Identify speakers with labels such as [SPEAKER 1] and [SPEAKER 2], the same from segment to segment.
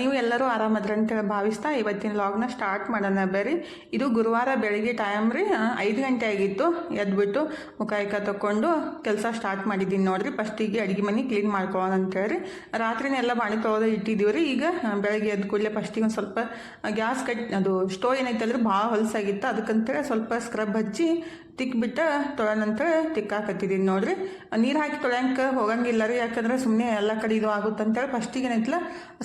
[SPEAKER 1] ನೀವು ಎಲ್ಲರೂ ಆರಾಮದ್ರಿ ಅಂತೇಳಿ ಭಾವಿಸ್ತಾ ಇವತ್ತಿನ ಲಾಗ್ನ ಸ್ಟಾರ್ಟ್ ಮಾಡೋಣ ಬೇರೆ ಇದು ಗುರುವಾರ ಬೆಳಿಗ್ಗೆ ಟೈಮ್ ರೀ ಐದು ಗಂಟೆ ಆಗಿತ್ತು. ಎದ್ಬಿಟ್ಟು ಮುಖಾಯಿಕ ತಗೊಂಡು ಕೆಲಸ ಸ್ಟಾರ್ಟ್ ಮಾಡಿದ್ದೀನಿ ನೋಡಿರಿ. ಫಸ್ಟಿಗೆ ಅಡುಗೆ ಮನೆ ಕ್ಲೀನ್ ಮಾಡ್ಕೊಳ್ಳೋಣ ಅಂತೇಳಿ ರಾತ್ರಿನೇ ಎಲ್ಲ ಬಾಣಿ ತೊಳೆದು ಇಟ್ಟಿದ್ದೀವಿ ರೀ ಈಗ ಬೆಳಗ್ಗೆ ಎದ್ದು ಕೂಡಲೇ ಫಸ್ಟಿಗೆ ಒಂದು ಸ್ವಲ್ಪ ಗ್ಯಾಸ್ ಕಟ್, ಅದು ಸ್ಟೋವ್ ಅಂದ್ರೆ ಭಾಳ ಹೊಲಸಾಗಿತ್ತು. ಅದಕ್ಕಂತೇಳಿ ಸ್ವಲ್ಪ ಸ್ಕ್ರಬ್ ಹಚ್ಚಿ ತಿಕ್ಬಿಟ್ಟು ಅಂತೇಳಿ ತಿಕ್ಕಾಕತ್ತಿದ್ದೀನಿ ನೋಡ್ರಿ. ನೀರು ಹಾಕಿ ತೊಳ್ಯಾಂಕ ಹೋಗಂಗಿಲ್ಲ ರೀ. ಯಾಕಂದ್ರೆ ಸುಮ್ಮನೆ ಎಲ್ಲ ಕಡೆ ಇದು ಆಗುತ್ತೆ ಅಂತೇಳಿ ಫಸ್ಟಿಗೆ ಏನೈತಲ್ಲ,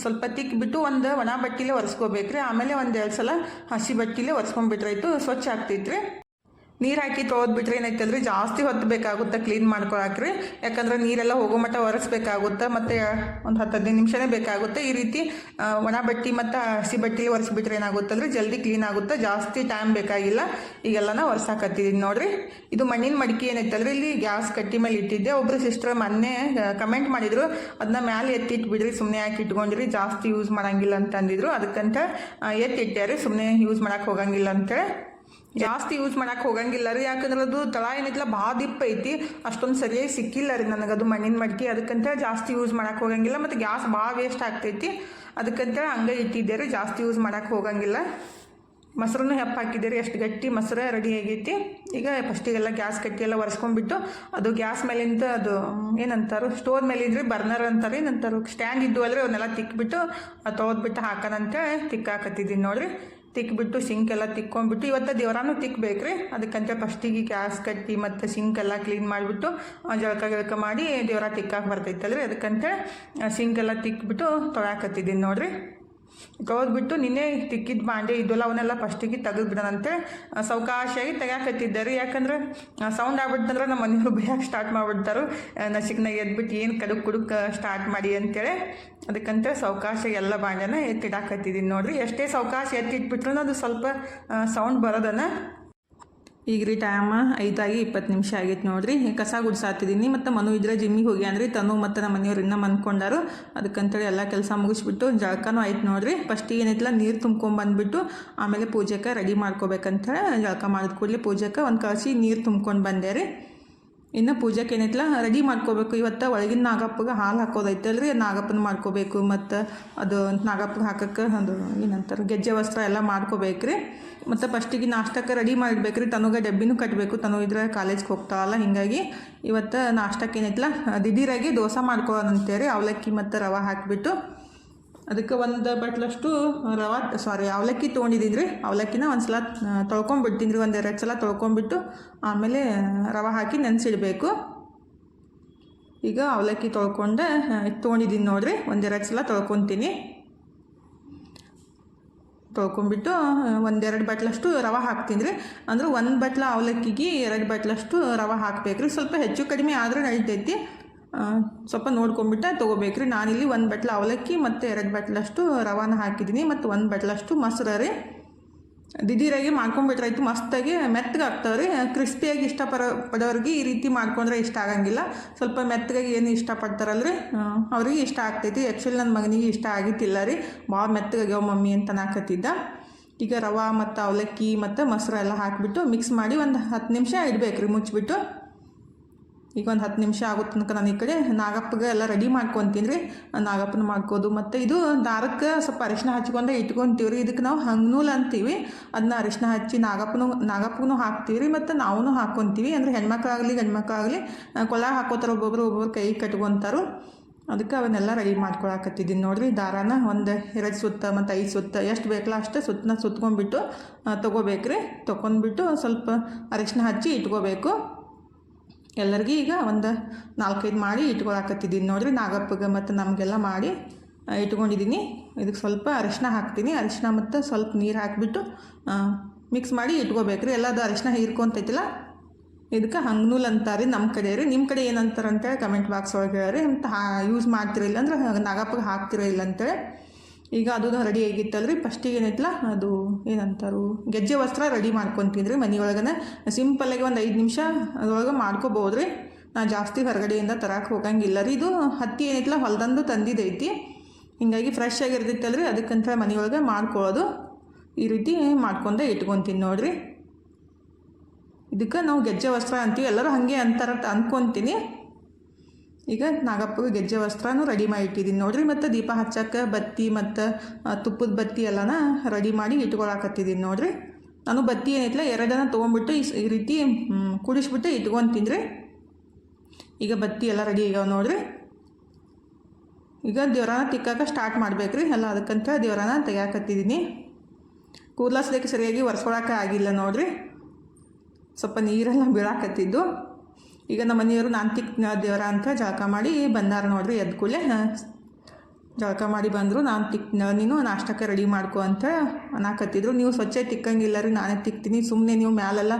[SPEAKER 1] ಸ್ವಲ್ಪ ತಿಕ್ಬಿಟ್ಟು ಒಂದು ಒಣ ಬಟ್ಟಿಲೆ ಒರೆಸ್ಕೋಬೇಕ್ರಿ. ಆಮೇಲೆ ಒಂದು ಎರಡು ಸಲ ಹಸಿ ಬಟ್ಟಿಲೆ ಒರೆಸ್ಕೊಂಡ್ಬಿಟ್ರಾಯ್ತು ಸ್ವಚ್ಛ ಆಗ್ತೈತ್ರಿ. ನೀರು ಹಾಕಿ ತೊಳೆದ್ಬಿಟ್ರೆ ಅಂದರೆ ಜಾಸ್ತಿ ಹೊತ್ತು ಬೇಕಾಗುತ್ತೆ ಕ್ಲೀನ್ ಮಾಡ್ಕೊಳಕ್ರಿ. ಯಾಕಂದ್ರೆ ನೀರೆಲ್ಲ ಹೋಗೋ ಮಟ್ಟ ಒರೆಸ್ಬೇಕಾಗುತ್ತೆ ಮತ್ತು ಒಂದು ಹತ್ತು ಹದಿನೈದು ನಿಮಿಷನೇ ಬೇಕಾಗುತ್ತೆ. ಈ ರೀತಿ ಒಣ ಬಟ್ಟೆ ಮತ್ತು ಹಸಿ ಬಟ್ಟೆ ಒರೆಸ್ಬಿಟ್ರೆ ಏನಾಗುತ್ತಲ್ರಿ ಜಲ್ದಿ ಕ್ಲೀನ್ ಆಗುತ್ತೆ. ಜಾಸ್ತಿ ಟೈಮ್ ಬೇಕಾಗಿಲ್ಲ. ಈಗೆಲ್ಲನ ಒರೆಸಾಕತ್ತಿದ್ದೀನಿ ನೋಡಿರಿ. ಇದು ಮಣ್ಣಿನ ಮಡಿಕೆ ಏನೈತಲ್ರಿ ಇಲ್ಲಿ ಗ್ಯಾಸ್ ಕಟ್ಟಿ ಮೇಲೆ ಇಟ್ಟಿದ್ದೆ. ಒಬ್ಬರು ಸಿಸ್ಟರ್ ಮೊನ್ನೆ ಕಮೆಂಟ್ ಮಾಡಿದರು. ಅದನ್ನ ಮ್ಯಾಲೆ ಎತ್ತಿಟ್ಬಿಡ್ರಿ ಸುಮ್ಮನೆ ಯಾಕೆ ಇಟ್ಕೊಂಡ್ರಿ? ಜಾಸ್ತಿ ಯೂಸ್ ಮಾಡೋಂಗಿಲ್ಲ ಅಂತಂದಿದ್ರು. ಅದಕ್ಕಂತ ಎತ್ತಿಟ್ಟಾರೆ ಸುಮ್ಮನೆ ಯೂಸ್ ಮಾಡೋಕ್ಕೆ ಹೋಗಂಗಿಲ್ಲ ಅಂತೇಳಿ. ಜಾಸ್ತಿ ಯೂಸ್ ಮಾಡಕ್ಕೆ ಹೋಗಂಗಿಲ್ಲ ರೀ. ಯಾಕಂದ್ರೆ ಅದು ತಳ ಏನಿತ್ತಲ್ಲ, ಭಾಳ ದಿಪ್ಪ ಐತಿ. ಅಷ್ಟೊಂದು ಸರಿಯಾಗಿ ಸಿಕ್ಕಿಲ್ಲ ರೀ ನನಗದು ಮಣ್ಣಿನ ಮಡಿಕೆ. ಅದಕ್ಕಂತ ಜಾಸ್ತಿ ಯೂಸ್ ಮಾಡಕ್ಕೆ ಹೋಗಂಗಿಲ್ಲ. ಮತ್ತು ಗ್ಯಾಸ್ ಭಾಳ ವೇಸ್ಟ್ ಆಗ್ತೈತಿ. ಅದಕ್ಕಂತ ಹಂಗೆ ಇಟ್ಟಿದ್ದೆ ರೀ. ಜಾಸ್ತಿ ಯೂಸ್ ಮಾಡಕ್ಕೆ ಹೋಗಂಗಿಲ್ಲ. ಮೊಸರನ್ನು ಹೆಪ್ಪ ಹಾಕಿದ್ದೀರಿ ಎಷ್ಟು ಗಟ್ಟಿ ಮೊಸರು ರೆಡಿ ಆಗೈತಿ. ಈಗ ಫಸ್ಟಿಗೆಲ್ಲ ಗ್ಯಾಸ್ ಕಟ್ಟಿ ಎಲ್ಲ ಒರೆಸ್ಕೊಂಡ್ಬಿಟ್ಟು ಅದು ಗ್ಯಾಸ್ ಮೇಲಿಂದ ಅದು ಏನಂತಾರು, ಸ್ಟೋರ್ ಮೇಲಿದ್ರಿ ಬರ್ನರ್ ಅಂತಾರೆ. ನಂತರ ಸ್ಟ್ಯಾಂಡ್ ಇದ್ದು ಅಲ್ರಿ, ಅವನ್ನೆಲ್ಲ ತಿಕ್ಬಿಟ್ಟು ತೊಗೊದ್ಬಿಟ್ಟು ಹಾಕೋಣಂತೇಳಿ ತಿಕ್ಕಾಕತ್ತಿದ್ದೀನಿ ನೋಡ್ರಿ. ತಿಕ್ಬಿಟ್ಟು ಸಿಂಕ್ ಎಲ್ಲ ತಿಕ್ಕೊಂಡ್ಬಿಟ್ಟು, ಇವತ್ತು ದೇವರಾನು ತಿಕ್ಬೇಕ್ರಿ. ಅದಕ್ಕಂತ ಫಸ್ಟಿಗೆ ಗ್ಯಾಸ್ ಕಟ್ಟಿ ಮತ್ತು ಸಿಂಕ್ ಎಲ್ಲ ಕ್ಲೀನ್ ಮಾಡಿಬಿಟ್ಟು ಜಳಕ ಗಿಳಕ ಮಾಡಿ ದೇವರ ತಿಕ್ಕಾಕ ಬರ್ತೈತಲ್ರಿ. ಅದಕ್ಕಂತ ಸಿಂಕ್ ಎಲ್ಲ ತಿಕ್ಬಿಟ್ಟು ತೊಳಾಕತ್ತಿದ್ದೀನಿ ನೋಡ್ರಿ. ತೊಳೆದ್ಬಿಟ್ಟು ನಿನ್ನೆ ತಿಕ್ಕಿದ ಬಾಂಡೆ ಇದ್ದಲ್ಲ ಅವನ್ನೆಲ್ಲ ಫಸ್ಟಿಗೆ ತೆಗೆದ್ಬಿಡೋಣಂತೆ. ಸೌಕಾಶಿಯಾಗಿ ತೆಗ್ಯಾಕತ್ತಿದ್ದಾರೆ. ಯಾಕಂದ್ರೆ ಸೌಂಡ್ ಆಗ್ಬಿಡ್ತಂದ್ರೆ ನಮ್ಮ ಮನೆಯವರು ಬೈಯಕ್ಕೆ ಸ್ಟಾರ್ಟ್ ಮಾಡ್ಬಿಡ್ತಾರೆ. ನಸಿಕ್ನಾಗ ಎದ್ಬಿಟ್ಟು ಏನು ಕಡುಕ್ ಕುಡುಕ್ ಸ್ಟಾರ್ಟ್ ಮಾಡಿ ಅಂತೇಳಿ ಅದಕ್ಕಂತ ಸಾವಕಾಶ ಎಲ್ಲ ಬಾಂಡೆನ ಎತ್ತಿಡಾಕತ್ತಿದ್ದೀನಿ ನೋಡಿರಿ. ಎಷ್ಟೇ ಸಾವಕಾಶ ಎತ್ತಿಟ್ಬಿಟ್ರು ಅದು ಸ್ವಲ್ಪ ಸೌಂಡ್ ಬರೋದನ್ನ ಈಗ ರೀ ಟೈಮ್ ಐದಾಗಿ ಇಪ್ಪತ್ತು ನಿಮಿಷ ಆಗೈತೆ ನೋಡ್ರಿ. ಕಸ ಗುಡ್ಸಾತಿದ್ದೀನಿ ಮತ್ತು ಮನು ಇದ್ರೆ ಜಿಮ್ಮಿಗೆ ಹೋಗಿ ಅಂದ್ರೆ ತನು ಮತ್ತು ನಮ್ಮ ಮನೆಯವ್ರು ಇನ್ನೂ ಮನ್ಕೊಂಡಾರು. ಅದಕ್ಕಂತೇಳಿ ಎಲ್ಲ ಕೆಲಸ ಮುಗಿಸ್ಬಿಟ್ಟು ಜಳಕನೂ ಆಯ್ತು ನೋಡ್ರಿ. ಫಸ್ಟ್ ಏನೈತಿಲ್ಲ ನೀರು ತುಂಬ್ಕೊಂಬಂದ್ಬಿಟ್ಟು ಆಮೇಲೆ ಪೂಜೆಗೆ ರೆಡಿ ಮಾಡ್ಕೋಬೇಕಂತೇಳಿ ಜಳಕ ಮಾಡಿದ ಕೂಡಲೇ ಪೂಜೆಗೆ ಒಂದು ಕಳಿಸಿ ನೀರು ತುಂಬ್ಕೊಂಡು ಬಂದೆ ರೀ. ಇನ್ನು ಪೂಜೆಗೆ ಏನೈತಲ್ಲ ರೆಡಿ ಮಾಡ್ಕೋಬೇಕು. ಇವತ್ತು ಒಳಗಿನ ನಾಗಪ್ಪಗೆ ಹಾಲು ಹಾಕೋದೈತಲ್ರಿ, ನಾಗಪ್ಪನ ಮಾಡ್ಕೋಬೇಕು. ಮತ್ತು ಅದು ನಾಗಪ್ಪಗೆ ಹಾಕಕ್ಕೆ ಅದು ಏನಂತಾರೆ, ಗೆಜ್ಜೆ ವಸ್ತ್ರ ಎಲ್ಲ ಮಾಡ್ಕೋಬೇಕ್ರಿ. ಮತ್ತು ಫಸ್ಟಿಗೆ ನಾಷ್ಟಕ್ಕೆ ರೆಡಿ ಮಾಡಿಡ್ಬೇಕ್ರಿ. ತನುಗೆ ಡಬ್ಬಿನೂ ಕಟ್ಟಬೇಕು ತನು ಇದ್ರೆ ಕಾಲೇಜ್ಗೆ ಹೋಗ್ತಾವಲ್ಲ ಹಿಂಗಾಗಿ ಇವತ್ತು ನಾಷ್ಟಕ್ಕೆ ಏನೈತಿಲ್ಲ ದಿಢೀರಾಗಿ ದೋಸೆ ಮಾಡ್ಕೊಳ್ಳೋಣಂತೇಳಿ ಅವಲಕ್ಕಿ ಮತ್ತು ರವೆ ಹಾಕಿಬಿಟ್ಟು ಅದಕ್ಕೆ ಒಂದು ಬಟ್ಲಷ್ಟು ರವೆ ಸಾರಿ ಅವಲಕ್ಕಿ ತೊಗೊಂಡಿದ್ದೀನಿ ರೀ ಅವಲಕ್ಕಿನ ಒಂದು ಸಲ ತೊಳ್ಕೊಂಬಿಡ್ತೀನಿ ರೀ ಒಂದು ಎರಡು ಸಲ ತೊಳ್ಕೊಂಬಿಟ್ಟು ಆಮೇಲೆ ರವೆ ಹಾಕಿ ನೆನೆಸಿಡಬೇಕು. ಈಗ ಅವಲಕ್ಕಿ ತೊಳ್ಕೊಂಡೆ ತೊಗೊಂಡಿದ್ದೀನಿ ನೋಡಿರಿ, ಒಂದೆರಡು ಸಲ ತೊಳ್ಕೊತೀನಿ. ತೊಳ್ಕೊಂಬಿಟ್ಟು ಒಂದೆರಡು ಬಟ್ಲಷ್ಟು ರವೆ ಹಾಕ್ತೀನಿ ರೀ. ಅಂದ್ರೆ ಒಂದು ಬಟ್ಲ ಅವಲಕ್ಕಿಗೆ, ಎರಡು ಬಟ್ಲಷ್ಟು ರವೆ ಹಾಕ್ಬೇಕು ರೀ. ಸ್ವಲ್ಪ ಹೆಚ್ಚು ಕಡಿಮೆ ಆದರೂ ನಡಿತೈತಿ. ಸ್ವಲ್ಪ ನೋಡ್ಕೊಂಬಿಟ್ಟು ತೊಗೋಬೇಕ್ರಿ. ನಾನಿಲ್ಲಿ ಒಂದು ಬಟ್ಲ ಅವಲಕ್ಕಿ ಮತ್ತು ಎರಡು ಬಟ್ಲಷ್ಟು ರವಾನ ಹಾಕಿದ್ದೀನಿ. ಮತ್ತು ಒಂದು ಬಟ್ಲಷ್ಟು ಮೊಸರು ರೀ ದಿಢೀರಾಗಿ ಮಾಡ್ಕೊಂಬಿಟ್ರಾಯ್ತು ಮಸ್ತಾಗಿ ಮೆತ್ತಗೆ ಆಗ್ತಾವೆ ರೀ ಕ್ರಿಸ್ಪಿಯಾಗಿ ಇಷ್ಟಪಡೋ, ಪಡೋರಿಗೆ ಈ ರೀತಿ ಮಾಡ್ಕೊಂಡ್ರೆ ಇಷ್ಟ ಆಗಂಗಿಲ್ಲ. ಸ್ವಲ್ಪ ಮೆತ್ತಗಾಗಿ ಏನು ಇಷ್ಟಪಡ್ತಾರಲ್ರಿ? ಅವ್ರಿಗೆ ಇಷ್ಟ ಆಗ್ತೈತಿ. ಆ್ಯಕ್ಚುಲಿ ನನ್ನ ಮಗನಿಗೆ ಇಷ್ಟ ಆಗಿತ್ತಿಲ್ಲ ರೀ. ಭಾಳ ಮೆತ್ತಗಾಗ್ಯಾವ ಮಮ್ಮಿ ಅಂತ ನಾಕತ್ತಿದ್ದ ಈಗ ರವೆ ಮತ್ತು ಅವಲಕ್ಕಿ ಮತ್ತು ಮೊಸರು ಎಲ್ಲ ಹಾಕಿಬಿಟ್ಟು ಮಿಕ್ಸ್ ಮಾಡಿ ಒಂದು ಹತ್ತು ನಿಮಿಷ ಇಡ್ಬೇಕು ರೀ ಮುಚ್ಚಿಬಿಟ್ಟು ಈಗ ಒಂದು ಹತ್ತು ನಿಮಿಷ ಆಗೋ ತನಕ ನಾನು ಈ ಕಡೆ ನಾಗಪ್ಪಗೆ ಎಲ್ಲ ರೆಡಿ ಮಾಡ್ಕೊತೀನಿ ರೀ. ನಾಗಪ್ಪನ ಮಾಡ್ಕೋದು ಮತ್ತು ಇದು ದಾರಕ್ಕೆ ಸ್ವಲ್ಪ ಅರಿಶಿನ ಹಚ್ಕೊಂಡೆ ಇಟ್ಕೊತೀವಿ ರೀ ಇದಕ್ಕೆ ನಾವು ಹಂಗ್ನೂಲ್ ಅಂತೀವಿ. ಅದನ್ನ ಅರಿಶಿನ ಹಚ್ಚಿ ನಾಗಪ್ಪನು ನಾಗಪ್ಪನೂ ಹಾಕ್ತೀವಿ ರೀ ಮತ್ತು ನಾವೂ ಹಾಕ್ಕೊತೀವಿ ಅಂದರೆ ಹೆಣ್ಮಕ್ಳಾಗಲಿ, ಗಂಡ್ಮಕ್ಳಾಗಲಿ ಕೊಲ ಹಾಕೋತಾರೆ ಒಬ್ಬೊಬ್ರು ಒಬ್ಬೊಬ್ರು ಕೈ ಕಟ್ಕೊತಾರು. ಅದಕ್ಕೆ ಅವನ್ನೆಲ್ಲ ರೆಡಿ ಮಾಡ್ಕೊಳಕತ್ತಿದ್ದೀನಿ ನೋಡಿರಿ. ದಾರಾನ ಒಂದು ಎರಡು ಸುತ್ತ ಮತ್ತು ಐದು ಸುತ್ತ ಎಷ್ಟು ಬೇಕಲ್ಲ ಅಷ್ಟು ಸುತ್ತನ ಸುತ್ಕೊಂಡ್ಬಿಟ್ಟು ತೊಗೋಬೇಕ್ರಿ. ತೊಗೊಂಡ್ಬಿಟ್ಟು ಸ್ವಲ್ಪ ಅರಿಶಿನ ಹಚ್ಚಿ ಇಟ್ಕೋಬೇಕು. ಎಲ್ಲರಿಗೂ ಈಗ ಒಂದು ನಾಲ್ಕೈದು ಮಾಡಿ ಇಟ್ಕೊಳಕತ್ತಿದ್ದೀನಿ. ನೋಡಿರಿ ನಾಗಪ್ಪಗೆ ಮತ್ತು ನಮಗೆಲ್ಲ ಮಾಡಿ ಇಟ್ಕೊಂಡಿದ್ದೀನಿ. ಇದಕ್ಕೆ ಸ್ವಲ್ಪ ಅರಿಶಿನ ಹಾಕ್ತೀನಿ. ಅರಿಶಿನ ಮತ್ತು ಸ್ವಲ್ಪ ನೀರು ಹಾಕಿಬಿಟ್ಟು ಮಿಕ್ಸ್ ಮಾಡಿ ಇಟ್ಕೋಬೇಕ್ರಿ. ಎಲ್ಲದು ಅರಿಶಿನ ಹೀರ್ಕೊಂತೈತಿಲ್ಲ, ಇದಕ್ಕೆ ಹಂಗ್ನೂಲ್ ಅಂತಾರೆ ನಮ್ಮ ಕಡೆ ರೀ ನಿಮ್ಮ ಕಡೆ ಏನಂತಾರೆ ಅಂತೇಳಿ ಕಮೆಂಟ್ ಬಾಕ್ಸ್ ಒಳಗೆ ಹೇಳ್ರಿ. ಅಂತ ಹಾ ಯೂಸ್ ಮಾಡ್ತಿರಲಿಲ್ಲ ಅಂದ್ರೆ ನಾಗಪ್ಪಗೆ ಹಾಕ್ತಿರೋ ಇಲ್ಲ ಅಂತೇಳಿ ಈಗ ಅದು ರೆಡಿ ಆಗಿತ್ತಲ್ರಿ? ಫಸ್ಟಿಗೆ ಏನೈತಲ್ಲ ಅದು ಏನಂತಾರು? ಗೆಜ್ಜೆ ವಸ್ತ್ರ ರೆಡಿ ಮಾಡ್ಕೊತಿದ್ರಿ ಮನೆಯೊಳಗನೆ. ಸಿಂಪಲ್ಲಾಗಿ ಒಂದು ಐದು ನಿಮಿಷ ಅದ್ರೊಳಗೆ ಮಾಡ್ಕೋಬೋದು ರೀ ನಾ ಜಾಸ್ತಿ ಹೊರಗಡೆಯಿಂದ ತರಕ್ಕೆ ಹೋಗಂಗಿಲ್ಲ ರೀ ಇದು ಹತ್ತಿ ಏನೈತಲ್ಲ ಹೊಲದಂದು ತಂದಿದ್ದೈತಿ ಹಿಂಗಾಗಿ ಫ್ರೆಶ್ ಆಗಿರ್ತೈತಲ್ರಿ. ಅದಕ್ಕಂತ ಮನೆಯೊಳಗೆ ಮಾಡ್ಕೊಳ್ಳೋದು. ಈ ರೀತಿ ಮಾಡ್ಕೊಂಡೆ ಇಟ್ಕೊತೀನಿ ನೋಡಿರಿ. ಇದಕ್ಕೆ ನಾವು ಗೆಜ್ಜೆ ವಸ್ತ್ರ ಅಂತೀವಿ. ಎಲ್ಲರೂ ಹಾಗೆ ಅಂತಾರ ಅಂತ ಅಂದ್ಕೊತೀನಿ ಈಗ ನಾಗಪ್ಪಗೆ ಗೆಜ್ಜೆ ವಸ್ತ್ರನೂ ರೆಡಿ ಮಾಡಿ ಇಟ್ಟಿದ್ದೀನಿ. ನೋಡಿರಿ, ಮತ್ತು ದೀಪ ಹಚ್ಚಕ್ಕೆ ಬತ್ತಿ ಮತ್ತು ತುಪ್ಪದ ಬತ್ತಿ ಎಲ್ಲನ ರೆಡಿ ಮಾಡಿ ಇಟ್ಕೊಳಕತ್ತಿದ್ದೀನಿ ನೋಡಿರಿ. ನಾನು ಬತ್ತಿ ಏನೈತಿಲ್ಲ ಎರಡನ್ನ ತೊಗೊಂಡ್ಬಿಟ್ಟು ಈ ರೀತಿ ಕುಡಿಸ್ಬಿಟ್ಟು ಇಟ್ಕೊಂಡು ರೀ ಈಗ ಬತ್ತಿ ಎಲ್ಲ ರೆಡಿ ಆಗ್ಯಾವ ನೋಡಿರಿ. ಈಗ ದೇವ್ರನ ತಿಕ್ಕಾಕ ಸ್ಟಾರ್ಟ್ ಮಾಡ್ಬೇಕ್ರಿ. ಎಲ್ಲ ಅದಕ್ಕಂತ ದೇವ್ರನ ತೆಗಿಯಾಕತ್ತಿದ್ದೀನಿ. ಕೂದಲಸ್ಲಿಕ್ಕೆ ಸರಿಯಾಗಿ ಒರೆಸ್ಕೊಳಕ್ಕೆ ಆಗಿಲ್ಲ ನೋಡಿರಿ. ಸ್ವಲ್ಪ ನೀರೆಲ್ಲ ಬೀಳಾಕತ್ತಿದ್ದು. ಈಗ ನಮ್ಮ ಮನೆಯವರು ನಾನು ದೇವರ ಅಂತ ಜಳಕ ಮಾಡಿ ಬಂದಾರ ನೋಡ್ರಿ ಎದ್ದ ಕೂಡಲೇ. ಜಳಕ ಮಾಡಿ ಬಂದರು ನಾನು ತಿಕ್ ನೀನು ನಾಷ್ಟಕ್ಕೆ ರೆಡಿ ಮಾಡ್ಕೊ ಅಂತ ಅನ್ನಕತ್ತಿದ್ರು ನೀವು ಸ್ವಚ್ಛ ತಿಕ್ಕಂಗಿಲ್ಲ ರೀ, ನಾನೇ ತಿಕ್ತೀನಿ. ಸುಮ್ಮನೆ ನೀವು ಮ್ಯಾಲೆಲ್ಲ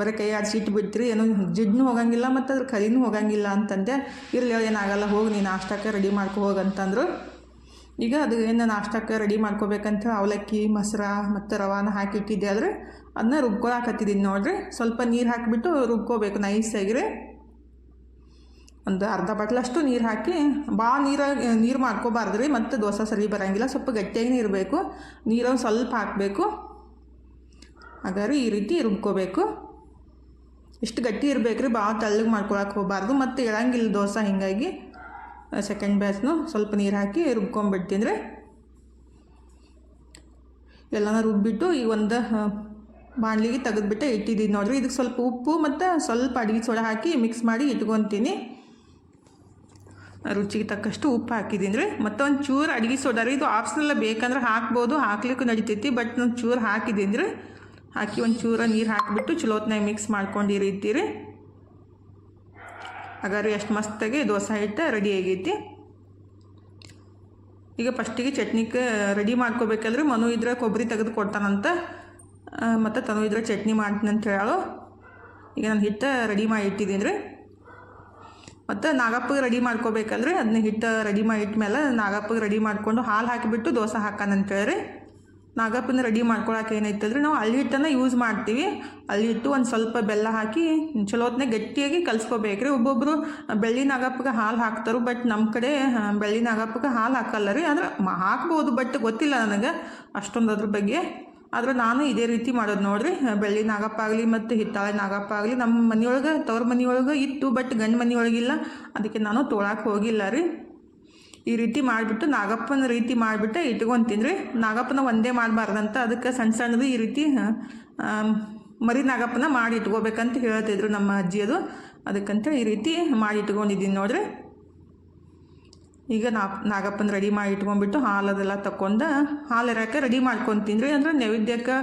[SPEAKER 1] ಬರೀ ಕೈ ಆಡಿಸಿ ಇಟ್ಟು ಬಿಡ್ತೀರಿ ಏನೋ ಜಿಡ್ನು ಹೋಗಂಗಿಲ್ಲ ಮತ್ತು ಅದ್ರ ಕರಿನೂ ಹೋಗಂಗಿಲ್ಲ ಅಂತಂದೆ. ಇರಲಿ ಏನಾಗಲ್ಲ, ಹೋಗಿ ನೀನು ನಾಷ್ಟಕ್ಕೆ ರೆಡಿ ಮಾಡ್ಕೊ ಹೋಗಂತಂದ್ರು ಈಗ ಅದು ಏನು ನಾಷ್ಟಕ್ಕೆ ರೆಡಿ ಮಾಡ್ಕೋಬೇಕಂತ ಅವಲಕ್ಕಿ, ಮೊಸರ ಮತ್ತು ರವಾನ ಹಾಕಿಟ್ಟಿದ್ದೆ ಆದರೆ ಅದನ್ನ ರುಬ್ಕೊಳಕತ್ತಿದ್ದೀನಿ ನೋಡ್ರಿ. ಸ್ವಲ್ಪ ನೀರು ಹಾಕಿಬಿಟ್ಟು ರುಬ್ಕೋಬೇಕು ನೈಸಾಗಿರಿ ಒಂದು ಅರ್ಧ ಬಟ್ಲಷ್ಟು ನೀರು ಹಾಕಿ ಭಾಳ ನೀರಾಗಿ ನೀರು ಮಾಡ್ಕೋಬಾರ್ದು ರೀ ಮತ್ತು ದೋಸೆ ಸರಿ ಬರೋಂಗಿಲ್ಲ, ಸ್ವಲ್ಪ ಗಟ್ಟಿಯಾಗಿ ಇರಬೇಕು ನೀರು ಸ್ವಲ್ಪ ಹಾಕಬೇಕು. ಹಾಗಾದ್ರೆ ಈ ರೀತಿ ರುಬ್ಕೋಬೇಕು. ಇಷ್ಟು ಗಟ್ಟಿ ಇರಬೇಕು ರೀ ಭಾಳ ತಳ್ಳಗೆ ಮಾಡ್ಕೊಳಕ್ಕೆ ಹೋಗಬಾರ್ದು, ಮತ್ತು ಇಳಂಗಿಲ್ಲ ದೋಸೆ ಹೀಗಾಗಿ. ಸೆಕೆಂಡ್ ಬ್ಯಾಚ್ನು ಸ್ವಲ್ಪ ನೀರು ಹಾಕಿ ರುಬ್ಕೊಂಬಿಡ್ತೀನಿ ಎಲ್ಲನ ರುಬ್ಬಿಟ್ಟು ಈ ಒಂದು ಬಾಣಲಿಗೆ ತೆಗೆದುಬಿಟ್ಟೆ ಇಟ್ಟಿದ್ದೀನಿ ನೋಡಿರಿ ಇದಕ್ಕೆ ಸ್ವಲ್ಪ ಉಪ್ಪು ಮತ್ತು ಸ್ವಲ್ಪ ಅಡುಗೆ ಸೋಡಾ ಹಾಕಿ ಮಿಕ್ಸ್ ಮಾಡಿ ಇಟ್ಕೊತೀನಿ. ರುಚಿಗೆ ತಕ್ಕಷ್ಟು ಉಪ್ಪು ಹಾಕಿದ್ದೀನಿ ರೀ ಮತ್ತು ಒಂದು ಚೂರು ಅಡುಗೆ ಸೋಡಾ ರೀ. ಇದು ಆಪ್ಷನಲ್ಲ ಬೇಕಂದ್ರೆ ಹಾಕ್ಬೋದು, ಹಾಕ್ಲಿಕ್ಕೂ ನಡಿತೈತಿ ಬಟ್ ನಾನು ಚೂರು ಹಾಕಿದ್ದೀನಿ ರೀ ಹಾಕಿ ಒಂದು ಚೂರ ನೀರು ಹಾಕಿಬಿಟ್ಟು ಚಲೋತ್ನಾಗ ಮಿಕ್ಸ್ ಮಾಡ್ಕೊಂಡು ಈ ರೀತಿ ರೀ ಹಾಗಾದ್ರೆ ಎಷ್ಟು ಮಸ್ತಾಗಿ ದೋಸೆ ಹಿಟ್ಟು ರೆಡಿ ಆಗೈತಿ. ಈಗ ಫಸ್ಟಿಗೆ ಚಟ್ನಿಗೆ ರೆಡಿ ಮಾಡ್ಕೋಬೇಕಲ್ರಿ. ಮನು ಇದ್ರೆ ಕೊಬ್ಬರಿ ತೆಗೆದು ಕೊಡ್ತಾನಂತ. ಮತ್ತು ತನು ಇದ್ರೆ ಚಟ್ನಿ ಮಾಡ್ತೀನಿ ಅಂತ ಹೇಳೋ. ಈಗ ನಾನು ಹಿಟ್ಟು ರೆಡಿ ಮಾಡಿ ಇಟ್ಟಿದ್ದೀನಿ ರೀ ಮತ್ತು ನಾಗಪ್ಪಗೆ ರೆಡಿ ಮಾಡ್ಕೋಬೇಕಲ್ರಿ. ಅದನ್ನ ಹಿಟ್ಟು ರೆಡಿ ಮಾಡಿ ಇಟ್ಮೇಲೆ ನಾಗಪ್ಪಗೆ ರೆಡಿ ಮಾಡಿಕೊಂಡು ಹಾಲು ಹಾಕಿಬಿಟ್ಟು ದೋಸೆ ಹಾಕಾನಂತೇಳಿ ನಾಗಪ್ಪನ ರೆಡಿ ಮಾಡ್ಕೊಳಕ್ಕೆ ಏನೈತಲ್ರಿ ನಾವು ಅಲ್ಲಿ ಹಿಟ್ಟನ್ನು ಯೂಸ್ ಮಾಡ್ತೀವಿ. ಅಲ್ಲಿ ಹಿಟ್ಟು ಒಂದು ಸ್ವಲ್ಪ ಬೆಲ್ಲ ಹಾಕಿ ಚಲೋ ಗಟ್ಟಿಯಾಗಿ ಗಟ್ಟಿಯಾಗಿ ಕಲಿಸ್ಕೋಬೇಕ್ರಿ. ಒಬ್ಬೊಬ್ಬರು ಬೆಳ್ಳಿ ನಾಗಪ್ಪಗೆ ಹಾಲು ಹಾಕ್ತಾರೆ ಬಟ್ ನಮ್ಮ ಕಡೆ ಬೆಳ್ಳಿ ನಾಗಪ್ಪಗೆ ಹಾಲು ಹಾಕಲ್ಲ ರೀ. ಆದ್ರೆ ಹಾಕ್ಬೋದು ಬಟ್ ಗೊತ್ತಿಲ್ಲ ನನಗೆ ಅಷ್ಟೊಂದು ಅದ್ರ ಬಗ್ಗೆ. ಆದ್ರೆ ನಾನು ಇದೇ ರೀತಿ ಮಾಡೋದು ನೋಡ್ರಿ. ಬೆಳ್ಳಿ ನಾಗಪ್ಪ ಆಗಲಿ ಮತ್ತು ಹಿತ್ತಾಳೆ ನಾಗಪ್ಪ ಆಗಲಿ ನಮ್ಮ ಮನೆಯೊಳಗೆ, ತವ್ರ ಮನೆಯೊಳಗೆ ಇತ್ತು ಬಟ್ ಗಂಡು ಮನೆಯೊಳಗಿಲ್ಲ. ಅದಕ್ಕೆ ನಾನು ತೋಳಕ್ಕೆ ಹೋಗಿಲ್ಲ ರೀ. ಈ ರೀತಿ ಮಾಡಿಬಿಟ್ಟು ನಾಗಪ್ಪನ ರೀತಿ ಮಾಡಿಬಿಟ್ಟು ಇಟ್ಕೊಂಡು ತಿಂದ್ರಿ ನಾಗಪ್ಪನ ಒಂದೇ ಮಾಡಬಾರ್ದಂತ ಅದಕ್ಕೆ ಸಣ್ಣ ಸಣ್ಣದು ಈ ರೀತಿ ಮರಿ ನಾಗಪ್ಪನ ಮಾಡಿ ಇಟ್ಕೋಬೇಕಂತ ಹೇಳ್ತಿದ್ರು ನಮ್ಮ ಅಜ್ಜಿಯದು. ಅದಕ್ಕಂತ ಈ ರೀತಿ ಮಾಡಿ ಇಟ್ಕೊಂಡಿದ್ದೀನಿ ನೋಡ್ರಿ. ಈಗ ನಾ ನಾಗಪ್ಪನ ರೆಡಿ ಮಾಡಿ ಇಟ್ಕೊಂಡ್ಬಿಟ್ಟು ಹಾಲು ಅದೆಲ್ಲ ತಕೊಂಡು ಹಾಲು ಎರಕ್ಕೆ ರೆಡಿ ಮಾಡ್ಕೊತೀನಿ ರೀ ಅಂದ್ರೆ ನೈವೇದ್ಯಕ್ಕೆ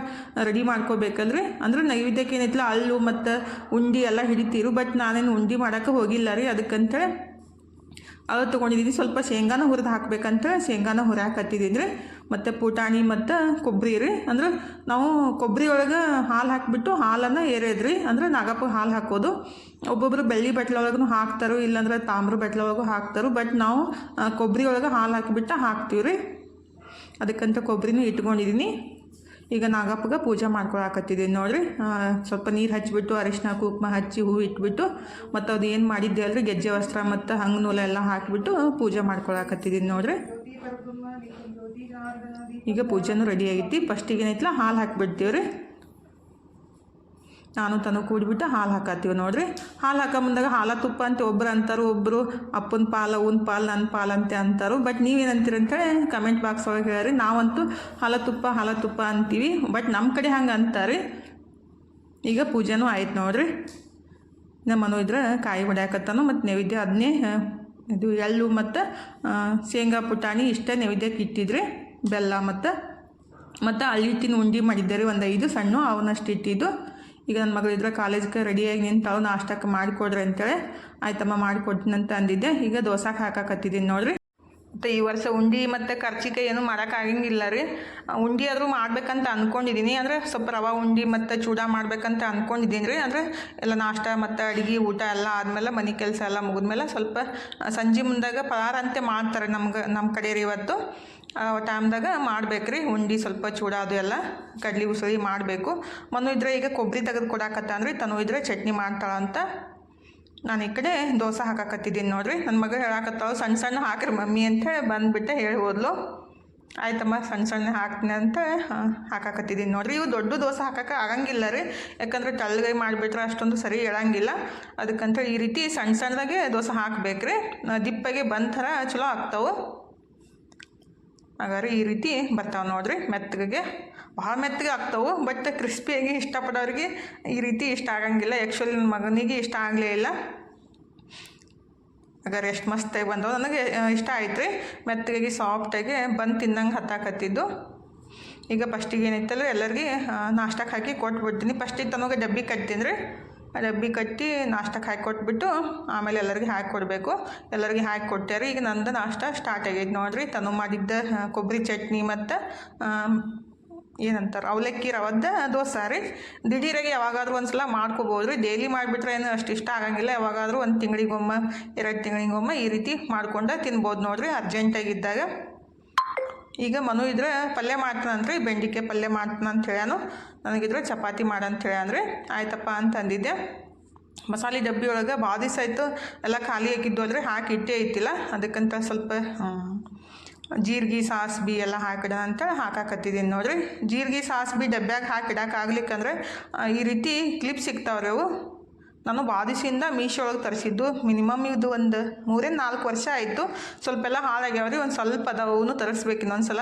[SPEAKER 1] ರೆಡಿ ಮಾಡ್ಕೋಬೇಕಲ್ರಿ? ಅಂದ್ರೆ ನೈವೇದ್ಯಕ್ಕೆ ಏನೈತಿಲ್ಲ ಅಲ್ಲು ಮತ್ತು ಉಂಡಿ ಎಲ್ಲ ಹಿಡಿತೀರು, ಬಟ್ ನಾನೇನು ಉಂಡಿ ಮಾಡೋಕ್ಕೆ ಹೋಗಿಲ್ಲ ರೀ. ಅದಕ್ಕಂತೇಳಿ ಅದು ತೊಗೊಂಡಿದ್ದೀನಿ ಸ್ವಲ್ಪ ಶೇಂಗಾನ ಹುರಿದು ಹಾಕ್ಬೇಕಂತ ಶೇಂಗಾನ ಹುರಾಕತ್ತಿದ್ದೀನಿ ರೀ ಮತ್ತು ಪುಟಾಣಿ ಮತ್ತು ಕೊಬ್ಬರಿ ರೀ. ಅಂದ್ರೆ ನಾವು ಕೊಬ್ಬರಿ ಒಳಗೆ ಹಾಲು ಹಾಕಿಬಿಟ್ಟು ಹಾಲನ್ನು ಏರೇದ್ರಿ. ಅಂದ್ರೆ ನಾಗಪ್ಪ ಹಾಲು ಹಾಕೋದು. ಒಬ್ಬೊಬ್ಬರು ಬೆಳ್ಳಿ ಬಟ್ಲ ಒಳಗೂ ಹಾಕ್ತಾರೋ, ಇಲ್ಲಾಂದ್ರೆ ತಾಮ್ರ ಬಟ್ಲ ಒಳಗೂ ಹಾಕ್ತಾರೋ. ಬಟ್ ನಾವು ಕೊಬ್ಬರಿ ಒಳಗೆ ಹಾಲು ಹಾಕಿಬಿಟ್ಟು ಹಾಕ್ತೀವಿ ರೀ ಅದಕ್ಕಂತ ಕೊಬ್ಬರಿನೂ ಇಟ್ಕೊಂಡಿದ್ದೀನಿ ಈಗ ನಾಗಪ್ಪಗೆ ಪೂಜೆ ಮಾಡ್ಕೊಳಕತ್ತಿದ್ದೀನಿ ನೋಡ್ರಿ ಸ್ವಲ್ಪ ನೀರು ಹಚ್ಚಿಬಿಟ್ಟು ಅರಿಶಿನ ಕುಂಕುಮ ಹಚ್ಚಿ ಹೂ ಇಟ್ಬಿಟ್ಟು, ಮತ್ತು ಅದು ಏನು ಮಾಡಿದ್ದೆ ಅಲ್ರಿ ಗೆಜ್ಜೆ ವಸ್ತ್ರ ಮತ್ತು ಹಂಗೆ ನೂಲ ಎಲ್ಲ ಹಾಕಿಬಿಟ್ಟು ಪೂಜೆ ಮಾಡ್ಕೊಳಕತ್ತಿದ್ದೀನಿ ನೋಡ್ರಿ, ಈಗ ಪೂಜೆನೂ ರೆಡಿ ಆಗೈತಿ. ಫಸ್ಟಿಗೆ ಏನೈತಿಲ್ಲ ಹಾಲು ಹಾಕಿಬಿಡ್ತೀವಿ ರೀ ನಾನು ತನು ಕೂಡಿಬಿಟ್ಟು ಹಾಲು ಹಾಕತ್ತೀವಿ ನೋಡ್ರಿ. ಹಾಲು ಹಾಕೋ ಬಂದಾಗ ಹಾಲ ತುಪ್ಪ ಅಂತ ಒಬ್ಬರು ಅಂತಾರು ಒಬ್ಬರು ಅಪ್ಪನ ಪಾಲ ಅವ್ನ ಪಾಲು ನನ್ನ ಪಾಲು ಅಂತ ಅಂತಾರು. ಬಟ್ ನೀವೇನಂತೀರಿ ಅಂತೇಳಿ ಕಮೆಂಟ್ ಬಾಕ್ಸ್ ಒಳಗೆ ಹೇಳ್ರಿ. ನಾವಂತೂ ಹಾಲ ತುಪ್ಪ ಹಾಲ ತುಪ್ಪ ಅಂತೀವಿ. ಬಟ್ ನಮ್ಮ ಕಡೆ ಹಂಗೆ ಅಂತಾರೆ. ಈಗ ಪೂಜೆನೂ ಆಯ್ತು ನೋಡ್ರಿ. ನಮ್ಮ ಮನು ಇದ್ರೆ ಕಾಯಿ ಹೊಡ್ಯಾಕತ್ತಾನು ಮತ್ತು ನೈವೇದ್ಯ ಅದನ್ನೇ ಇದು ಎಳ್ಳು ಮತ್ತು ಶೇಂಗಾ ಪುಟಾಣಿ ಇಷ್ಟೇ ನೈವೇದ್ಯಕ್ಕೆ ಇಟ್ಟಿದ್ರಿ. ಬೆಲ್ಲ ಮತ್ತು ಮತ್ತು ಅಳ್ಳಿಟ್ಟಿನ ಉಂಡಿ ಮಾಡಿದ್ದಾರೆ ಒಂದು ಐದು ಸಣ್ಣ, ಅವನಷ್ಟು ಇಟ್ಟಿದ್ದು. ಈಗ ನನ್ನ ಮಗಳು ಇದ್ರೆ ಕಾಲೇಜ್ಗೆ ರೆಡಿಯಾಗಿ ನಿಂತಾವು ನಾಷ್ಟಕ್ಕೆ ಮಾಡಿಕೊಡ್ರಿ ಅಂತೇಳಿ, ಆಯ್ತಮ್ಮ, ಮಾಡಿಕೊಡ್ತೀನಿ ಅಂತ ಅಂದಿದ್ದೆ. ಈಗ ದೋಸೆ ಹಾಕಕತ್ತಿದ್ದೀನಿ ನೋಡ್ರಿ. ಮತ್ತು ಈ ವರ್ಷ ಉಂಡಿ ಮತ್ತು ಕರ್ಚಿಕಾಯಿ ಏನು ಮಾಡೋಕ್ಕಾಗಂಗಿಲ್ಲ ರೀ. ಉಂಡಿ ಆದರೂ ಮಾಡ್ಬೇಕಂತ ಅಂದ್ಕೊಂಡಿದ್ದೀನಿ ಅಂದರೆ ಸ್ವಲ್ಪ ರವೆ ಉಂಡಿ ಮತ್ತು ಚೂಡ ಮಾಡ್ಬೇಕಂತ ಅಂದ್ಕೊಂಡಿದ್ದೀನಿ ರೀ. ಅಂದರೆ ಎಲ್ಲ ನಾಷ್ಟ ಮತ್ತು ಅಡುಗೆ, ಊಟ ಎಲ್ಲ ಆದಮೇಲೆ ಮನೆ ಕೆಲಸ ಎಲ್ಲ ಮುಗಿದ್ಮೇಲೆ ಸ್ವಲ್ಪ ಸಂಜೆ ಮುಂದಾಗ ಪಲಾರ ಅಂತೆ ಮಾಡ್ತಾರೆ ನಮ್ಗೆ ನಮ್ಮ ಕಡೆ ರೀ ಇವತ್ತು. ಆ, ಟೈಮ್ದಾಗ ಮಾಡ್ಬೇಕು ರೀ. ಉಂಡಿ ಸ್ವಲ್ಪ ಚೂಡ ಅದು ಎಲ್ಲ ಕಡ್ಲಿ ಉಸಳಿ ಮಾಡಬೇಕು. ಮನು ಇದ್ರೆ ಈಗ ಕೊಬ್ಬರಿ ತೆಗೆದು ಕೊಡಾಕತ್ತ ಅಂದ್ರೆ ತನು ಇದ್ರೆ ಚಟ್ನಿ ಮಾಡ್ತಾಳಂತ ನಾನು ಈ ಕಡೆ ದೋಸೆ ಹಾಕಾಕತ್ತಿದ್ದೀನಿ ನೋಡ್ರಿ. ನನ್ನ ಮಗ ಹೇಳಾಕತ್ತಾವ ಸಣ್ಣ ಸಣ್ಣ ಹಾಕ್ರಿ ಮಮ್ಮಿ ಅಂತ ಹೇಳಿ ಬಂದುಬಿಟ್ಟೆ ಹೇಳಿ ಹೋದ್ಲು. ಆಯ್ತಮ್ಮ ಸಣ್ಣ ಸಣ್ಣ ಹಾಕ್ತೀನಿ ಅಂತ ಹಾಕಾಕತ್ತಿದ್ದೀನಿ ನೋಡ್ರಿ. ಇವು ದೊಡ್ಡ ದೋಸೆ ಹಾಕಕ್ಕೆ ಆಗಂಗಿಲ್ಲ ರೀ. ಯಾಕಂದ್ರೆ ತೆಳ್ಳಗೆ ಮಾಡಿಬಿಟ್ರೆ ಅಷ್ಟೊಂದು ಸರಿ ಹೇಳಂಗಿಲ್ಲ ಅದಕ್ಕಂತ ಈ ರೀತಿ ಸಣ್ಣ ಸಣ್ಣದಾಗೆ ದೋಸೆ ಹಾಕ್ಬೇಕ್ರಿ. ದಿಪ್ಪಗೆ ಬಂದ ಥರ ಚಲೋ ಆಗ್ತಾವೆ. ಹಾಗಾದ್ರೆ ಈ ರೀತಿ ಬರ್ತಾವೆ ನೋಡ್ರಿ. ಮೆತ್ತಗೆ ಭಾಳ ಮೆತ್ತಗೆ ಆಗ್ತಾವೆ ಬಟ್ ಕ್ರಿಸ್ಪಿಯಾಗಿ ಇಷ್ಟಪಡೋರಿಗೆ ಈ ರೀತಿ ಇಷ್ಟ ಆಗಂಗಿಲ್ಲ. ಆ್ಯಕ್ಚುಲಿ ನನ್ನ ಮಗನಿಗೆ ಇಷ್ಟ ಆಗಲೇ ಇಲ್ಲ. ಹಾಗಾದ್ರೆ ಎಷ್ಟು ಮಸ್ತಾಗಿ ಬಂದವು. ನನಗೆ ಇಷ್ಟ ಆಯ್ತು ರೀ ಮೆತ್ತಗಾಗಿ ಸಾಫ್ಟಾಗಿ ಬಂದು ತಿನ್ನಂಗೆ ಹತ್ತಾಕತ್ತಿದ್ದು. ಈಗ ಫಸ್ಟಿಗೆ ಏನಿತ್ತಲ್ಲ ಎಲ್ಲರಿಗೆ ನಾಷ್ಟಕ್ಕೆ ಹಾಕಿ ಕೊಟ್ಬಿಡ್ತೀನಿ. ಫಸ್ಟಿಗೆ ತನಗೆ ಡಬ್ಬಿ ಕಟ್ತೀನಿ ರೀ ಡಬ್ಬಿ ಕಟ್ಟಿ ನಾಷ್ಟಕ್ಕೆ ಹಾಕಿ ಕೊಟ್ಬಿಟ್ಟು ಆಮೇಲೆ ಎಲ್ಲರಿಗೆ ಹಾಕಿ ಕೊಡಬೇಕು. ಎಲ್ಲರಿಗೆ ಹಾಕಿ ಕೊಟ್ಟಾರೆ ಈಗ ನಂದು ನಾಷ್ಟ ಸ್ಟಾರ್ಟ್ ಆಗೈತೆ ನೋಡಿರಿ. ತನು ಮಾಡಿದ್ದ ಕೊಬ್ಬರಿ ಚಟ್ನಿ ಮತ್ತು ಏನಂತಾರೆ, ಅವಲಕ್ಕಿ ರವದ್ದ ದೋಸೆ ರೀ. ದಿಢೀರಾಗಿ ಯಾವಾಗಾದ್ರೂ ಒಂದು ಸಲ ಮಾಡ್ಕೋಬೋದು ರೀ ಡೈಲಿ ಮಾಡಿಬಿಟ್ರೆ ಏನು ಅಷ್ಟು ಇಷ್ಟ ಆಗಂಗಿಲ್ಲ. ಯಾವಾಗಾದ್ರೂ ಒಂದು ತಿಂಗಳಿಗೊಮ್ಮೆ, ಎರಡು ತಿಂಗಳಿಗೊಮ್ಮೆ ಈ ರೀತಿ ಮಾಡ್ಕೊಂಡು ತಿನ್ಬೋದು ನೋಡಿರಿ. ಅರ್ಜೆಂಟಾಗಿದ್ದಾಗ ಈಗ ಮನು ಇದ್ರೆ ಪಲ್ಯ ಮಾಡ್ತಾನಂದ್ರೆ ಬೆಂಡಿಕಾಯಿ ಪಲ್ಯ ಮಾಡ್ತಾನ ಅಂತ ಹೇಳ್ಯಾನು. ನನಗಿದ್ರೆ ಚಪಾತಿ ಮಾಡಂತ ಹೇಳ್ಯಾನ್ರಿ ಆಯ್ತಪ್ಪ ಅಂತ ಅಂದಿದ್ದೆ. ಮಸಾಲೆ ಡಬ್ಬಿ ಒಳಗೆ ಭಾಳ ದಿವಸ ಆಯಿತು ಎಲ್ಲ ಖಾಲಿ ಹಾಕಿದ್ದು ಅಂದ್ರೆ ಹಾಕಿ ಇಟ್ಟೇ ಇತ್ತಿಲ್ಲ ಅದಕ್ಕಂತ ಸ್ವಲ್ಪ ಜೀರ್ಗಿ, ಸಾಸ್ಬಿ ಎಲ್ಲ ಹಾಕಿಡ ಅಂತ ಹಾಕಾಕತ್ತಿದ್ದೀನಿ ನೋಡ್ರಿ. ಜೀರಿಗೆ, ಸಾಸ್ಬಿ ಡಬ್ಬ್ಯಾಗ ಹಾಕಿಡಕ್ಕಾಗ್ಲಿಕ್ಕಂದ್ರೆ ಈ ರೀತಿ ಕ್ಲಿಪ್ ಸಿಗ್ತಾವ್ರಿ ಅವು. ನಾನು ದಿವಸದಿಂದ ಮೀಶೋ ಒಳಗೆ ತರಿಸಿದ್ದು. ಮಿನಿಮಮ್ ಇದು ಒಂದು ಮೂರೇ ನಾಲ್ಕು ವರ್ಷ ಆಯಿತು. ಸ್ವಲ್ಪ ಎಲ್ಲ ಹಾಳಾಗ್ಯಾವ್ರಿ ಒಂದು ಸ್ವಲ್ಪ ಅದಾವು ತರಿಸ್ಬೇಕು ಇನ್ನೊಂದು ಸಲ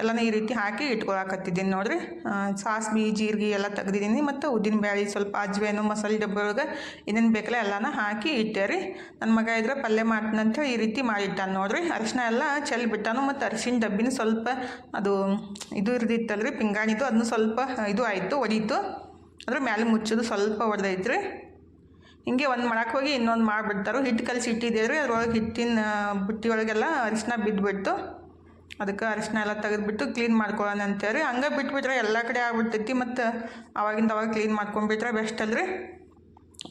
[SPEAKER 1] ಎಲ್ಲನೂ ಈ ರೀತಿ ಹಾಕಿ ಇಟ್ಕೊಳಕತ್ತಿದ್ದೀನಿ ನೋಡಿರಿ. ಆ, ಸಾಸ್ಬಿ ಜೀರಿಗೆ ಎಲ್ಲ ತೆಗ್ದಿದ್ದೀನಿ. ಮತ್ತು ಉದ್ದಿನ ಬ್ಯಾಳಿ ಸ್ವಲ್ಪ ಅಜ್ವೇನು ಮಸಾಲೆ ಡಬ್ಬ ಒಳಗೆ ಇನ್ನೇನು ಬೇಕಲ್ಲ ಎಲ್ಲನ ಹಾಕಿ ಇಟ್ಟೆ ರೀ. ನನ್ನ ಮಗ ಇದ್ರೆ ಪಲ್ಯ ಮಾಡ್ತಾನಂತ ಈ ರೀತಿ ಮಾಡಿಟ್ಟಾನ ನೋಡಿರಿ. ಅರಿಶಿನ ಎಲ್ಲ ಚೆಲ್ಲಿ ಬಿಟ್ಟಾನು ಮತ್ತು ಅರಿಶಿನ ಡಬ್ಬಿನೂ ಸ್ವಲ್ಪ ಅದು ಇದು ಇರ್ದಿತ್ತಲ್ರಿ. ಪಿಂಗಾಣಿದು ಅದನ್ನು ಸ್ವಲ್ಪ ಇದು ಆಯಿತು ಒಡೀತು. ಅದ್ರ ಮ್ಯಾಲೆ ಮುಚ್ಚೋದು ಸ್ವಲ್ಪ ಹೊಡೆದೈತ್ರಿ ಹಿಂಗೆ ಒಂದು ಮಾಡಕ್ಕೆ ಹೋಗಿ ಇನ್ನೊಂದು ಮಾಡಿಬಿಡ್ತಾರೆ ಹಿಟ್ಟು ಕಲಸಿ ಇಟ್ಟಿದ್ದೇವ್ರಿ. ರೀ ಅದ್ರೊಳಗೆ ಹಿಟ್ಟಿನ ಬುಟ್ಟಿ ಒಳಗೆಲ್ಲ ಅರಿಶಿನ ಬಿದ್ದುಬಿಡ್ತು ಅದಕ್ಕೆ ಅರಿಶಿನ ಎಲ್ಲ ತೆಗೆದುಬಿಟ್ಟು ಕ್ಲೀನ್ ಮಾಡ್ಕೊಳ್ಳೋಣ ಅಂತೇಳಿ ಹಂಗೆ ಬಿಟ್ಬಿಟ್ರೆ ಎಲ್ಲ ಕಡೆ ಆಗ್ಬಿಡ್ತೈತಿ. ಮತ್ತು ಅವಾಗಿಂದ ಅವಾಗ ಕ್ಲೀನ್ ಮಾಡ್ಕೊಂಡ್ಬಿಟ್ರೆ ಬೆಸ್ಟ್ ಅಲ್ರಿ.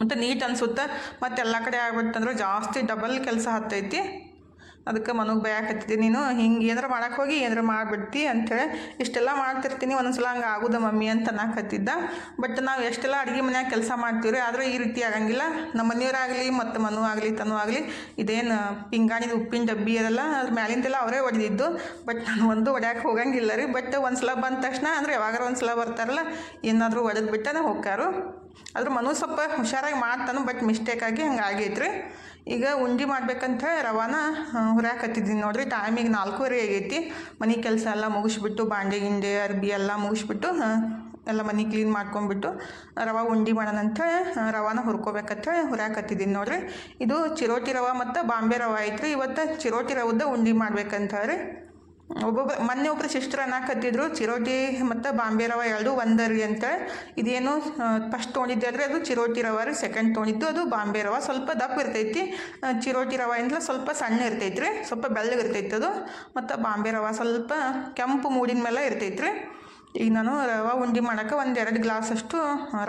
[SPEAKER 1] ಮತ್ತು ನೀಟ್ ಅನ್ಸುತ್ತೆ. ಮತ್ತು ಎಲ್ಲ ಕಡೆ ಆಗ್ಬಿಡ್ತಂದ್ರೆ ಜಾಸ್ತಿ ಡಬಲ್ ಕೆಲಸ ಹತ್ತೈತಿ. ಅದಕ್ಕೆ ಮನಗೆ ಬಯಕತ್ತಿದ್ದೆ ನೀನು ಹಿಂಗೆ ಏನಾರ ಮಾಡಕ್ಕೆ ಹೋಗಿ ಏನಾರ ಮಾಡಿಬಿಡ್ತಿ ಅಂಥೇಳಿ ಇಷ್ಟೆಲ್ಲ ಮಾಡ್ತಿರ್ತೀನಿ ಒಂದೊಂದ್ಸಲ ಹಂಗೆ ಆಗುದ ಮಮ್ಮಿ ಅಂತ ಅನ್ನಕತ್ತಿದ್ದ. ಬಟ್ ನಾವು ಎಷ್ಟೆಲ್ಲ ಅಡುಗೆ ಮನ್ಯಾಗ ಕೆಲಸ ಮಾಡ್ತೀವಿ ರೀ ಆದರೆ ಈ ರೀತಿ ಆಗಂಗಿಲ್ಲ. ನಮ್ಮ ಮನೆಯವರಾಗಲಿ ಮತ್ತು ಮನು ಆಗಲಿ, ತನು ಆಗಲಿ, ಇದೇನು ಪಿಂಗಾಣಿದು ಉಪ್ಪಿನ ಡಬ್ಬಿ ಅದೆಲ್ಲ ಅದ್ರ ಮ್ಯಾಲಿಂದೆಲ್ಲ ಅವರೇ ಹೊಡೆದಿದ್ದು ಬಟ್ ನಾನು ಒಂದು ಹೊಡ್ಯಾಕೆ ಹೋಗಂಗಿಲ್ಲ ರೀ. ಬಟ್ ಒಂದು ಸಲ ಬಂದ ತಕ್ಷಣ, ಅಂದರೆ ಯಾವಾಗಾರ ಒಂದು ಸಲ ಬರ್ತಾರಲ್ಲ, ಏನಾದರೂ ಹೊಡೆದು ಬಿಟ್ಟನೆ ಆದರೂ ಆದ್ರೆ ಮನು ಸ್ವಲ್ಪ ಹುಷಾರಾಗಿ ಮಾಡ್ತಾನು ಬಟ್ ಮಿಸ್ಟೇಕಾಗಿ ಹಂಗೆ ಆಗೈತ್ರಿ. ಈಗ ಉಂಡಿ ಮಾಡ್ಬೇಕಂತ ರವಾನ ಹುರ್ಯಾಕತ್ತಿದ್ದೀನಿ ನೋಡ್ರಿ. ಟೈಮಿಗೆ ನಾಲ್ಕೂವರೆ ಆಗೈತಿ. ಮನೆ ಕೆಲಸ ಎಲ್ಲ ಮುಗಿಸ್ಬಿಟ್ಟು, ಬಾಂಡೆ ಗಿಂಡೆ, ಅರ್ಬಿ ಎಲ್ಲ ಮುಗಿಸ್ಬಿಟ್ಟು ಎಲ್ಲ ಮನೆ ಕ್ಲೀನ್ ಮಾಡ್ಕೊಂಡ್ಬಿಟ್ಟು, ರವೆ ಉಂಡಿ ಮಾಡೋಣ ಅಂತ ರವಾನ ಹುರ್ಕೋಬೇಕಂತ ಹುರ್ಯಾಕತ್ತಿದ್ದೀನಿ ನೋಡ್ರಿ. ಇದು ಚಿರೋಟಿ ರವೆ ಮತ್ತು ಬಾಂಬೆ ರವೆ ಐತ್ರಿ. ಇವತ್ತು ಚಿರೋಟಿ ರವದ ಉಂಡಿ ಮಾಡ್ಬೇಕಂತ ರೀ. ಒಬ್ಬೊಬ್ಬ, ಮೊನ್ನೆ ಒಬ್ಬರು ಸಿಸ್ಟರ್ ಅನ್ನಕತ್ತಿದ್ರು ಚಿರೋಟಿ ಮತ್ತು ಬಾಂಬೆ ರವ ಎರಡು ಒಂದರಿ ಅಂತ. ಇದೇನು ಫಸ್ಟ್ ತೊಗೊಂಡಿದ್ದೆ ಆದರೆ ಅದು ಚಿರೋಟಿ ರವ ರೀ ಸೆಕೆಂಡ್ ತೊಗೊಂಡಿದ್ದು ಅದು ಬಾಂಬೆ ರವ. ಸ್ವಲ್ಪ ದಪ್ಪ ಇರ್ತೈತಿ. ಚಿರೋಟಿ ರವೆ ಅಂದ್ರೆ ಸ್ವಲ್ಪ ಸಣ್ಣ ಇರ್ತೈತಿ ರೀ ಸ್ವಲ್ಪ ಬೆಳ್ಳಗೆ ಇರ್ತೈತಿ ಅದು. ಮತ್ತು ಬಾಂಬೆ ರವೆ ಸ್ವಲ್ಪ ಕೆಂಪು ಮೂಡಿನ ಮೇಲೆ ಇರ್ತೈತಿ ರೀ ಈಗ ನಾನು ರವೆ ಉಂಡಿ ಮಾಡೋಕೆ ಒಂದು ಎರಡು ಗ್ಲಾಸಷ್ಟು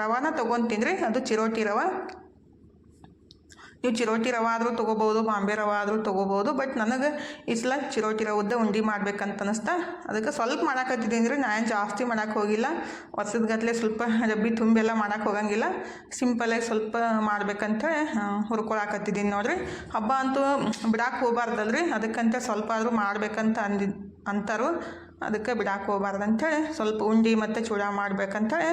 [SPEAKER 1] ರವಾನ ತೊಗೊತೀನಿ ರೀ, ಅದು ಚಿರೋಟಿ ರವೆ. ನೀವು ಚಿರೋಟಿ ರವ ಆದರೂ ತೊಗೋಬೋದು ಬಾಂಬೆ ರವ ಆದರೂ ತೊಗೋಬೋದು ಬಟ್ ನನಗೆ ಇಸ್ಲ ಸಲ ಚಿರೋಟಿ ರವದ್ದ ಉಂಡಿ ಮಾಡ್ಬೇಕಂತ ಅನಿಸ್ತಾ, ಅದಕ್ಕೆ ಸ್ವಲ್ಪ ಮಾಡಾಕತ್ತಿದ್ದೀನಿ ರೀ ನಾನು ಜಾಸ್ತಿ ಮಾಡಕ್ಕೆ ಹೋಗಿಲ್ಲ. ವರ್ಷದ ಗಟ್ಟಲೆ ಸ್ವಲ್ಪ ಡಬ್ಬಿ ತುಂಬೆಲ್ಲ ಮಾಡಕ್ಕೆ ಹೋಗಂಗಿಲ್ಲ. ಸಿಂಪಲಾಗಿ ಸ್ವಲ್ಪ ಮಾಡ್ಬೇಕಂತೇಳಿ ಹುರ್ಕೊಳಕತ್ತಿದ್ದೀನಿ ನೋಡ್ರಿ. ಹಬ್ಬ ಅಂತೂ ಬಿಡಾಕೆ ಹೋಗ್ಬಾರ್ದಲ್ರಿ, ಅದಕ್ಕಂತ ಸ್ವಲ್ಪ ಆದರೂ ಮಾಡ್ಬೇಕಂತ ಅಂದಿ, ಅಂತಾರು. ಅದಕ್ಕೆ ಬಿಡಾಕೆ ಹೋಗಬಾರ್ದಂತೇಳಿ ಸ್ವಲ್ಪ ಉಂಡಿ ಮತ್ತು ಚೂಡ ಮಾಡ್ಬೇಕಂತೇಳಿ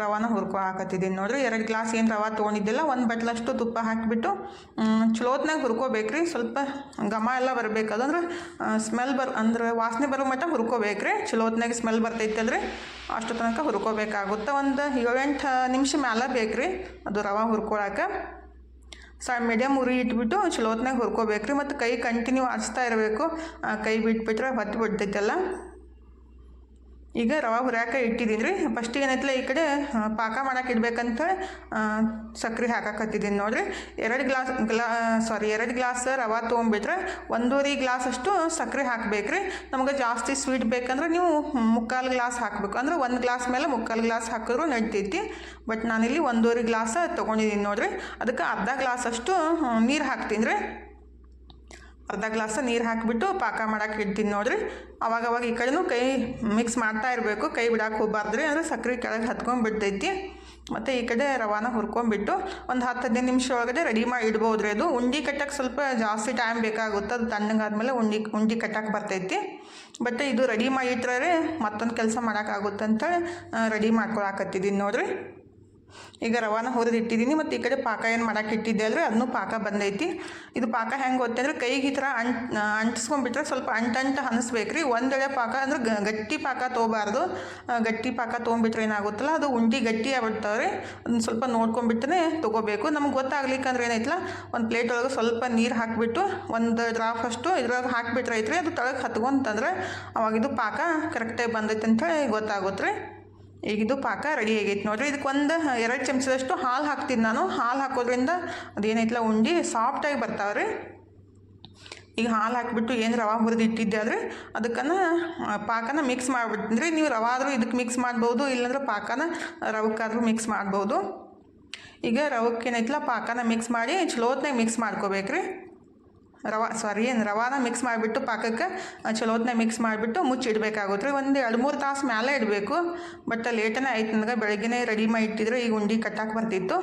[SPEAKER 1] ರವಾನ ಹುರ್ಕೊ ಹಾಕತ್ತಿದ್ದೀನಿ. ನೋಡ್ರಿ, ಎರಡು ಗ್ಲಾಸ್ ಏನು ರವೆ ತೊಗೊಂಡಿದ್ದಿಲ್ಲ, ಒಂದು ಬಟ್ಲಷ್ಟು ತುಪ್ಪ ಹಾಕಿಬಿಟ್ಟು ಚಲೋತ್ನಾಗ ಹುರ್ಕೋಬೇಕ್ರಿ. ಸ್ವಲ್ಪ ಘಮ ಎಲ್ಲ ಬರಬೇಕು. ಅದಂದ್ರೆ ಸ್ಮೆಲ್ ಬರ್, ಅಂದ್ರೆ ವಾಸನೆ ಬರೋ ಮಟ್ಟ ಹುರ್ಕೋಬೇಕ್ರಿ. ಚಲೋತ್ನಾಗ ಸ್ಮೆಲ್ ಬರ್ತೈತಲ್ರಿ ಅಷ್ಟು ತನಕ ಹುರ್ಕೋಬೇಕಾಗುತ್ತೆ. ಒಂದು ಏಳೆಂಟು ನಿಮಿಷ ಮೇಲೆ ಬೇಕ್ರಿ ಅದು ರವೆ ಹುರ್ಕೊಳಕ್ಕೆ. ಸ ಮೀಡಿಯಮ್ ಉರಿ ಇಟ್ಬಿಟ್ಟು ಚಲೋತ್ನಾಗ ಹುರ್ಕೋಬೇಕ್ರಿ. ಮತ್ತು ಕೈ ಕಂಟಿನ್ಯೂ ಹಚ್ತಾ ಇರಬೇಕು. ಕೈ ಬಿಟ್ಬಿಟ್ರೆ ಹೊತ್ತು ಬಿಡ್ತೈತಲ್ಲ ಈಗ ರವೆ ಹುರಿಯಾಕ ಇಟ್ಟಿದ್ದೀನಿ ರೀ ಫಸ್ಟಿಗೆ ಏನೈತಲ್ಲ ಈ ಕಡೆ ಪಾಕ ಮಾಡಕ್ಕೆ ಇಡ್ಬೇಕಂತ ಸಕ್ಕರೆ ಹಾಕಾಕತ್ತಿದ್ದೀನಿ ನೋಡ್ರಿ. ಎರಡು ಗ್ಲಾಸ್, ಗ್ಲಾ ಸಾರಿ ಎರಡು ಗ್ಲಾಸ್ ರವೆ ತೊಗೊಂಬಿಟ್ರೆ ಒಂದೂವರೆ ಗ್ಲಾಸ್ ಅಷ್ಟು ಸಕ್ಕರೆ ಹಾಕ್ಬೇಕ್ರಿ. ನಮ್ಗೆ ಜಾಸ್ತಿ ಸ್ವೀಟ್ ಬೇಕಂದ್ರೆ ನೀವು ಮುಕ್ಕಾಲು ಗ್ಲಾಸ್ ಹಾಕಬೇಕು. ಅಂದ್ರೆ ಒಂದು ಗ್ಲಾಸ್ ಮೇಲೆ ಮುಕ್ಕಾಲು ಗ್ಲಾಸ್ ಹಾಕಿದ್ರು ನಡಿತೈತಿ. ಬಟ್ ನಾನಿಲ್ಲಿ ಒಂದೂವರೆ ಗ್ಲಾಸ್ ತೊಗೊಂಡಿದ್ದೀನಿ ನೋಡಿರಿ. ಅದಕ್ಕೆ ಅರ್ಧ ಗ್ಲಾಸ್ ಅಷ್ಟು ನೀರು ಹಾಕ್ತೀನಿ ರೀ ಅರ್ಧ ಗ್ಲಾಸ್ ನೀರು ಹಾಕಿಬಿಟ್ಟು ಪಾಕ ಮಾಡಕ್ಕೆ ಇಡ್ತೀನಿ ನೋಡಿರಿ. ಅವಾಗ ಅವಾಗ ಈ ಕಡೆನೂ ಕೈ ಮಿಕ್ಸ್ ಮಾಡ್ತಾ ಇರಬೇಕು. ಕೈ ಬಿಡಕ್ಕೆ ಹೋಗ್ಬಾರ್ದು ರೀ ಅಂದ್ರೆ ಸಕ್ಕರೆ ಕೆಳಗೆ ಹತ್ಕೊಂಡ್ಬಿಡ್ತೈತಿ ಮತ್ತು ಈ ಕಡೆ ರವಾನ ಹುರ್ಕೊಂಡ್ಬಿಟ್ಟು ಒಂದು ಹತ್ತು ಹದಿನೈದು ನಿಮಿಷ ಒಳಗಡೆ ರೆಡಿ ಮಾಡಿ ಇಡ್ಬೋದು ರೀ ಅದು ಉಂಡೆ ಕಟ್ಟಕ್ಕೆ ಸ್ವಲ್ಪ ಜಾಸ್ತಿ ಟೈಮ್ ಬೇಕಾಗುತ್ತೆ. ಅದು ತಣ್ಣಗಾದ್ಮೇಲೆ ಉಂಡಿ, ಉಂಡೆ ಕಟ್ಟಕ್ಕೆ ಬರ್ತೈತಿ. ಬಟ್ ಇದು ರೆಡಿ ಮಾಡಿ ಇಟ್ಟರೆ ಮತ್ತೊಂದು ಕೆಲಸ ಮಾಡೋಕ್ಕಾಗುತ್ತೆ ರೆಡಿ ಮಾಡ್ಕೊಳಕತ್ತಿದ್ದೀನಿ ನೋಡಿರಿ. ಈಗ ರವಾನ ಹುರಿದಿಟ್ಟಿದ್ದೀನಿ ಮತ್ತು ಈ ಕಡೆ ಪಾಕ ಏನು ಮಾಡೋಕೆ ಇಟ್ಟಿದ್ದೆ ಅಂದರೆ ಅದನ್ನು ಪಾಕ ಬಂದೈತಿ. ಇದು ಪಾಕ ಹೆಂಗೆ ಗೊತ್ತೆ ಅಂದರೆ ಕೈಗೆ ಈ ಥರ ಅಂಟ್, ಅಂಟಿಸ್ಕೊಂಡ್ಬಿಟ್ರೆ ಸ್ವಲ್ಪ ಅಂಟಂಟು ಅನಿಸ್ಬೇಕು ರೀ ಒಂದೆಳೆ ಪಾಕ ಅಂದ್ರೆ ಗಟ್ಟಿ ಪಾಕ ತೊಗೋಬಾರ್ದು. ಗಟ್ಟಿ ಪಾಕ ತೊಗೊಂಬಿಟ್ರೆ ಏನಾಗುತ್ತಲ್ಲ, ಅದು ಉಂಡಿ ಗಟ್ಟಿ ಆಗ್ಬಿಡ್ತಾವೆ ರೀ ಅದನ್ನ ಸ್ವಲ್ಪ ನೋಡ್ಕೊಂಡ್ಬಿಟ್ಟನೆ ತೊಗೋಬೇಕು. ನಮ್ಗೆ ಗೊತ್ತಾಗ್ಲಿಕ್ಕಂದ್ರೆ ಏನೈತಲ್ಲ, ಒಂದು ಪ್ಲೇಟ್ ಒಳಗೆ ಸ್ವಲ್ಪ ನೀರು ಹಾಕಿಬಿಟ್ಟು, ಒಂದು ಡ್ರಾಫ್ ಅಷ್ಟು ಇದ್ರಾಗ ಹಾಕಿಬಿಟ್ರೆ ಐತ್ರಿ. ಅದು ತಳಗೆ ಹತ್ಕೊಂತಂದ್ರೆ ಅವಾಗಿದು ಪಾಕ ಕರೆಕ್ಟಾಗಿ ಬಂದೈತೆ ಅಂತೇಳಿ ಗೊತ್ತಾಗುತ್ತೆ ರೀ ಈಗ ಇದು ಪಾಕ ರೆಡಿ ಆಗೈತೆ ನೋಡಿರಿ. ಇದಕ್ಕೆ ಒಂದು, ಎರಡು ಚಮಚದಷ್ಟು ಹಾಲು ಹಾಕ್ತೀನಿ ನಾನು. ಹಾಲು ಹಾಕೋದ್ರಿಂದ ಅದೇನೈತಲ್ಲ ಉಂಡೆ ಸಾಫ್ಟಾಗಿ ಬರ್ತಾವೆ ರೀ ಈಗ ಹಾಲು ಹಾಕಿಬಿಟ್ಟು ಏನು ರವೆ ಹುರಿದು ಇಟ್ಟಿದ್ದೆ ಆದರೆ ಅದಕ್ಕನ್ನು ಪಾಕನ ಮಿಕ್ಸ್ ಮಾಡಿಬಿಟ್ಟಿದ್ರಿ ನೀವು ರವೆ ಆದರೂ ಇದಕ್ಕೆ ಮಿಕ್ಸ್ ಮಾಡ್ಬೋದು, ಇಲ್ಲಾಂದ್ರೆ ಪಾಕನ ರವಕ್ಕಾದರೂ ಮಿಕ್ಸ್ ಮಾಡ್ಬೋದು. ಈಗ ರವಕ್ಕೆ ಏನೈತಲ್ಲ ಪಾಕನ ಮಿಕ್ಸ್ ಮಾಡಿ ಚಲೋತ್ನಾಗ ಮಿಕ್ಸ್ ಮಾಡ್ಕೋಬೇಕ್ರಿ. ರವ ಸಾರಿ ಏನು ರವಾನ ಮಿಕ್ಸ್ ಮಾಡಿಬಿಟ್ಟು ಪಾಕಕ್ಕೆ ಚಲೋತ್ನಾಗ ಮಿಕ್ಸ್ ಮಾಡಿಬಿಟ್ಟು ಮುಚ್ಚಿಡಬೇಕಾಗುತ್ತೆ. ರೀ ಒಂದು ಎರಡು ಮೂರು ತಾಸು ಮೇಲೆ ಇಡಬೇಕು. ಬಟ್ ಲೇಟನೇ ಆಯ್ತು ನನಗೆ ಬೆಳಗ್ಗೆ ರೆಡಿ ಮಾಡಿ ಇಟ್ಟಿದ್ರೆ ಈಗ ಉಂಡೆ ಕಟ್ಟಕ್ಕೆ ಬರ್ತಿತ್ತು.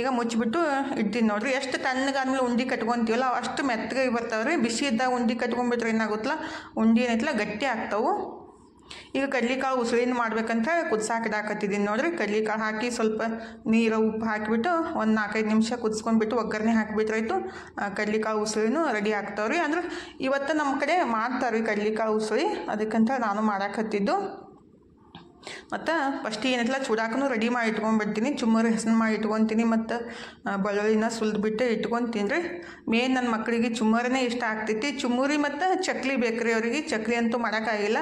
[SPEAKER 1] ಈಗ ಮುಚ್ಚಿಬಿಟ್ಟು ಇಡ್ತೀನಿ ನೋಡಿರಿ. ಎಷ್ಟು ತಣ್ಣಗಾದ್ಮೇಲೆ ಉಂಡೆ ಕಟ್ಕೊತೀವಲ್ಲ, ಅಷ್ಟು ಮೆತ್ತಗೆ ಬರ್ತಾವೆ ರೀ ಬಿಸಿ ಇದ್ದಾಗ ಉಂಡೆ ಕಟ್ಕೊಂಡ್ಬಿಟ್ರೆ ಏನಾಗುತ್ತಲ್ಲ, ಉಂಡೆ ಏನೈತಲ್ಲ ಗಟ್ಟಿ ಆಗ್ತಾವೆ. ಈಗ ಕಡ್ಲಿಕಾಳು ಉಸುಳಿನ ಮಾಡ್ಬೇಕಂತ ಕುದ್ಸಾಕ್ ಇಡಾಕತ್ತಿದ್ದೀನಿ ನೋಡ್ರಿ. ಕಡ್ಲಿಕಾಳು ಹಾಕಿ ಸ್ವಲ್ಪ ನೀರು, ಉಪ್ಪು ಹಾಕಿಬಿಟ್ಟು ಒಂದು ನಾಲ್ಕೈದು ನಿಮಿಷ ಕುದಿಸ್ಕೊಂಡ್ಬಿಟ್ಟು ಒಗ್ಗರಣೆ ಹಾಕಿಬಿಟ್ರಾಯ್ತು ಕಡ್ಲಿಕಾಳು ಉಸುಳಿನೂ ರೆಡಿ ಆಗ್ತಾವ್ರಿ. ಅಂದ್ರೆ ಇವತ್ತು ನಮ್ಮ ಕಡೆ ಮಾಡ್ತಾರೆ ಕಡ್ಲಿಕಾಳು ಉಸುಳಿ ಅದಕ್ಕಂತ ನಾನು ಮಾಡಾಕತ್ತಿದ್ದು. ಮತ್ತು ಫಸ್ಟ್ ಏನೈತಲ್ಲ ಚೂಡಾಕೂ ರೆಡಿ ಮಾಡಿ ಇಟ್ಕೊಂಡ್ಬಿಡ್ತೀನಿ. ಚುಮ್ಮರಿ ಹೆಸರು ಮಾಡಿ ಇಟ್ಕೊತೀನಿ ಮತ್ತು ಬೆಳ್ಳುಳ್ಳಿನ ಸುಲಿದ್ಬಿಟ್ಟು ಇಟ್ಕೊತೀನಿ ರೀ ಮೇನ್ ನನ್ನ ಮಕ್ಕಳಿಗೆ ಚುಮ್ಮರಿನೇ ಇಷ್ಟ ಆಗ್ತೈತಿ. ಚುಮ್ಮರಿ ಮತ್ತು ಚಕ್ಲಿ ಬೇಕು ರೀ ಅವರಿಗೆ. ಚಕ್ಲಿ ಅಂತೂ ಮಾಡೋಕ್ಕಾಗಿಲ್ಲ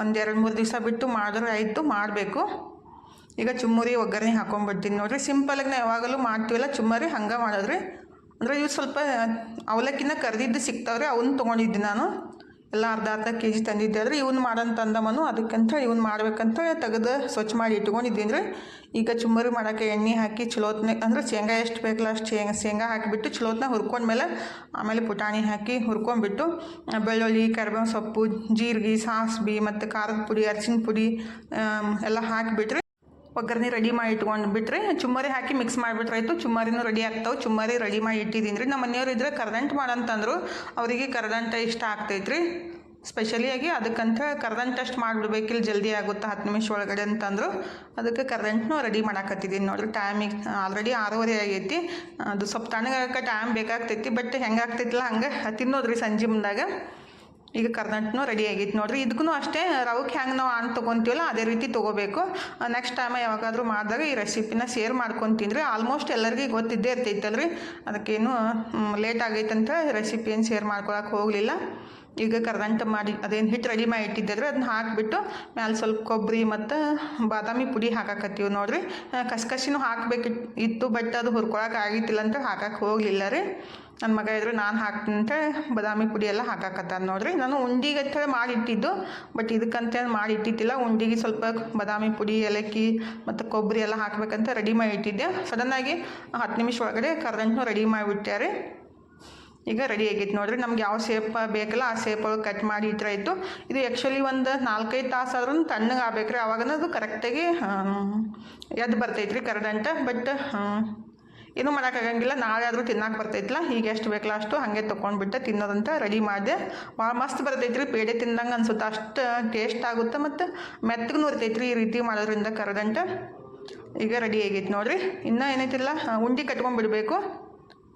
[SPEAKER 1] ಒಂದು ಎರಡು ಮೂರು ದಿವಸ ಬಿಟ್ಟು ಮಾಡಿದ್ರೆ ಆಯಿತು, ಮಾಡಬೇಕು. ಈಗ ಚುಮ್ಮರಿ ಒಗ್ಗರಣೆ ಹಾಕೊಂಡ್ಬಿಡ್ತೀನಿ ನೋಡಿರಿ. ಸಿಂಪಲಾಗಿ ನಾವು ಯಾವಾಗಲೂ ಮಾಡ್ತೀವಲ್ಲ, ಚುಮ್ಮರಿ ಹಂಗೆ ಮಾಡೋದ್ರಿ. ಅಂದರೆ ಇವು ಸ್ವಲ್ಪ ಅವಲಕ್ಕಿನ ಕರೆದಿದ್ದು ಸಿಗ್ತಾವ್ರಿ ಅವನ್ನ ತೊಗೊಂಡಿದ್ದೆ ನಾನು. ಎಲ್ಲ ಅರ್ಧ ಅರ್ಧ ಕೆ ಜಿ ತಂದಿದ್ದೆ ಆದರೆ ಇವನು ಮಾಡೋಣ ತಂದಮನು ಅದಕ್ಕಂತ ಇವ್ನು ಮಾಡ್ಬೇಕಂತ ತೆಗೆದು ಸ್ವಚ್ಛ ಮಾಡಿ ಇಟ್ಕೊಂಡಿದ್ದೀನಿ ರೀ ಈಗ ಚುಮ್ಮರಿ ಮಾಡೋಕ್ಕೆ ಎಣ್ಣೆ ಹಾಕಿ ಚಲೋತ್ನೆ ಅಂದ್ರೆ ಶೇಂಗಾ ಎಷ್ಟು ಬೇಕಲ್ಲ ಅಷ್ಟು ಶೇಂಗ, ಶೇಂಗಾ ಹಾಕಿಬಿಟ್ಟು ಚಲೋತ್ನ ಹುರ್ಕೊಂಡ್ಮೇಲೆ ಆಮೇಲೆ ಪುಟಾಣಿ ಹಾಕಿ ಹುರ್ಕೊಂಡ್ಬಿಟ್ಟು ಬೆಳ್ಳುಳ್ಳಿ ಕರಿಬೇವು ಸೊಪ್ಪು, ಜೀರಿಗೆ, ಸಾಸ್ಬಿ ಮತ್ತು ಖಾರದ ಪುಡಿ, ಅರಿಶಿನ ಪುಡಿ ಎಲ್ಲ ಹಾಕಿಬಿಟ್ರಿ ಒಗ್ಗರಣೆ ರೆಡಿ ಮಾಡಿ ಇಟ್ಕೊಂಡು ಬಿಟ್ರೆ ಚುಮ್ಮರಿ ಹಾಕಿ ಮಿಕ್ಸ್ ಮಾಡಿಬಿಟ್ರಾಯ್ತು ಚುಮ್ಮರಿನೂ ರೆಡಿ ಆಗ್ತಾವೆ. ಚುಮ್ಮರಿ ರೆಡಿ ಮಾಡಿ ಇಟ್ಟಿದ್ದೀನಿ ರೀ ನಮ್ಮ ಮನೆಯವ್ರು ಇದ್ರೆ ಕರ್ದಂಟು ಮಾಡಂತಂದ್ರು, ಅವರಿಗೆ ಕರ್ದಂಟ ಇಷ್ಟ ಆಗ್ತೈತ್ರಿ. ಸ್ಪೆಷಲಿಯಾಗಿ ಅದಕ್ಕಂತ ಕರ್ದಂಟಷ್ಟು ಮಾಡಿಬಿಡ್ಬೇಕಿಲ್ಲ ಜಲ್ದಿ ಆಗುತ್ತೆ ಹತ್ತು ನಿಮಿಷ ಒಳಗಡೆ ಅಂತಂದ್ರು, ಅದಕ್ಕೆ ಕರ್ದಂಟನು ರೆಡಿ ಮಾಡಾಕತ್ತಿದ್ದೀನಿ ನೋಡ್ರಿ ಟೈಮಿಗೆ ಆಲ್ರೆಡಿ ಆರೂವರೆ ಆಗೈತಿ. ಅದು ಸ್ವಲ್ಪ ತಣ್ಣಗಾಗಕ್ಕೆ ಟೈಮ್ ಬೇಕಾಗ್ತೈತಿ ಬಟ್ ಹೆಂಗಾಗ್ತೈತಿಲ್ಲ ಹಂಗೆ ತಿನ್ನೋದ್ರಿ ಸಂಜೆ ಮುಂದಾಗ. ಈಗ ಕರ್ನಾಟಕನೂ ರೆಡಿ ಆಗೈತೆ ನೋಡ್ರಿ. ಇದಕ್ಕೂ ಅಷ್ಟೇ ರವಕ್ಕೆ ಹ್ಯಾಂಗೆ ನಾವು ಹಣ್ಣು ತೊಗೊತೀವಲ್ಲ, ಅದೇ ರೀತಿ ತೊಗೋಬೇಕು. ನೆಕ್ಸ್ಟ್ ಟೈಮ್ ಯಾವಾಗಾದರೂ ಮಾಡಿದಾಗ ಈ ರೆಸಿಪಿನ ಶೇರ್ ಮಾಡ್ಕೊತೀನಿ ಆಲ್ಮೋಸ್ಟ್ ಎಲ್ಲರಿಗೂ ಗೊತ್ತಿದ್ದೇ ಇರ್ತೈತಲ್ರಿ. ಅದಕ್ಕೇನು ಲೇಟ್ ಆಗೈತಂತ ರೆಸಿಪಿಯನ್ನು ಶೇರ್ ಮಾಡ್ಕೊಳಕ್ಕೆ ಹೋಗಲಿಲ್ಲ. ಈಗ ಕರ್ದಂಟ ಮಾಡಿ, ಅದೇನು ಹಿಟ್ಟು ರೆಡಿ ಮಾಡಿ ಇಟ್ಟಿದ್ದರೆ ಅದನ್ನ ಹಾಕಿಬಿಟ್ಟು ಮ್ಯಾಲೆ ಸ್ವಲ್ಪ ಕೊಬ್ಬರಿ ಮತ್ತು ಬಾದಾಮಿ ಪುಡಿ ಹಾಕಾಕತ್ತೀವಿ ನೋಡಿರಿ. ಕಸಕಸಿನೂ ಕಸ್ಕಸಿನೂ ಹಾಕ್ಬೇಕಿತ್ತು ಇತ್ತು ಬಟ್ ಅದು ಹುರ್ಕೊಳಕ್ಕೆ ಆಗಿತ್ತಿಲ್ಲ ಅಂತ ಹಾಕಕ್ಕೆ ಹೋಗಲಿಲ್ಲ ರೀ. ನನ್ನ ಮಗ ಇದ್ರೆ ನಾನು ಹಾಕ್ತೀನಿ ಅಂತ ಬಾದಾಮಿ ಪುಡಿ ಎಲ್ಲ ಹಾಕಾಕತ್ತ ನೋಡ್ರಿ. ನಾನು ಉಂಡಿಗೆ ಮಾಡಿ ಮಾಡಿಟ್ಟಿದ್ದು, ಬಟ್ ಇದಕ್ಕಂತೇಳಿ ಮಾಡಿ ಇಟ್ಟಿದ್ದಿಲ್ಲ ಉಂಡಿಗೆ ಸ್ವಲ್ಪ ಬಾದಾಮಿ ಪುಡಿ, ಏಲಕ್ಕಿ ಮತ್ತು ಕೊಬ್ಬರಿ ಎಲ್ಲ ಹಾಕಬೇಕಂತ ರೆಡಿ ಮಾಡಿ ಇಟ್ಟಿದ್ದೆ ಸಡನ್ನಾಗಿ ಹತ್ತು ನಿಮಿಷ ಒಳಗಡೆ ಕರ್ದಂಟು ರೆಡಿ ಮಾಡಿಬಿಟ್ಟಾರೆ ಈಗ ರೆಡಿ ಆಗೈತೆ ನೋಡ್ರಿ. ನಮ್ಗೆ ಯಾವ ಶೇಪ್ ಬೇಕಲ್ಲ, ಆ ಶೇಪ್ ಒಳಗೆ ಕಟ್ ಮಾಡಿ ಇಟ್ಟರೆ ಇತ್ತು. ಇದು ಆ್ಯಕ್ಚುಲಿ ಒಂದು ನಾಲ್ಕೈದು ತಾಸು ಆದ್ರೂ ತಣ್ಣಗೆ ಆಗ್ಬೇಕ್ರಿ ಅವಾಗನ ಅದು ಕರೆಕ್ಟಾಗಿ ಎದ್ದು ಬರ್ತೈತ್ರಿ ಕರದಂಟ ಬಟ್ ಏನೂ ಮಾಡೋಕ್ಕಾಗಂಗಿಲ್ಲ, ನಾಳೆ ಆದರೂ ತಿನ್ನಕ್ಕೆ ಬರ್ತೈತಲ್ಲ ಈಗ ಎಷ್ಟು ಬೇಕಲ್ಲ ಅಷ್ಟು ಹಾಗೆ ತೊಗೊಂಡ್ಬಿಟ್ಟು ತಿನ್ನೋದಂತ ರೆಡಿ ಮಾಡಿದೆ. ಭಾಳ ಮಸ್ತ್ ಬರ್ತೈತ್ರಿ, ಪೇಡೆ ತಿಂದಂಗೆ ಅನ್ಸುತ್ತೆ, ಅಷ್ಟು ಟೇಸ್ಟ್ ಆಗುತ್ತೆ ಮತ್ತು ಮೆತ್ತಗೂ ಇರ್ತೈತ್ರಿ ಈ ರೀತಿ ಮಾಡೋದ್ರಿಂದ ಕರದಂಟ ಈಗ ರೆಡಿ ಆಗೈತೆ ನೋಡಿರಿ, ಇನ್ನೂ ಏನೈತಿಲ್ಲ ಉಂಡೆ ಕಟ್ಕೊಂಡ್ಬಿಡ್ಬೇಕು.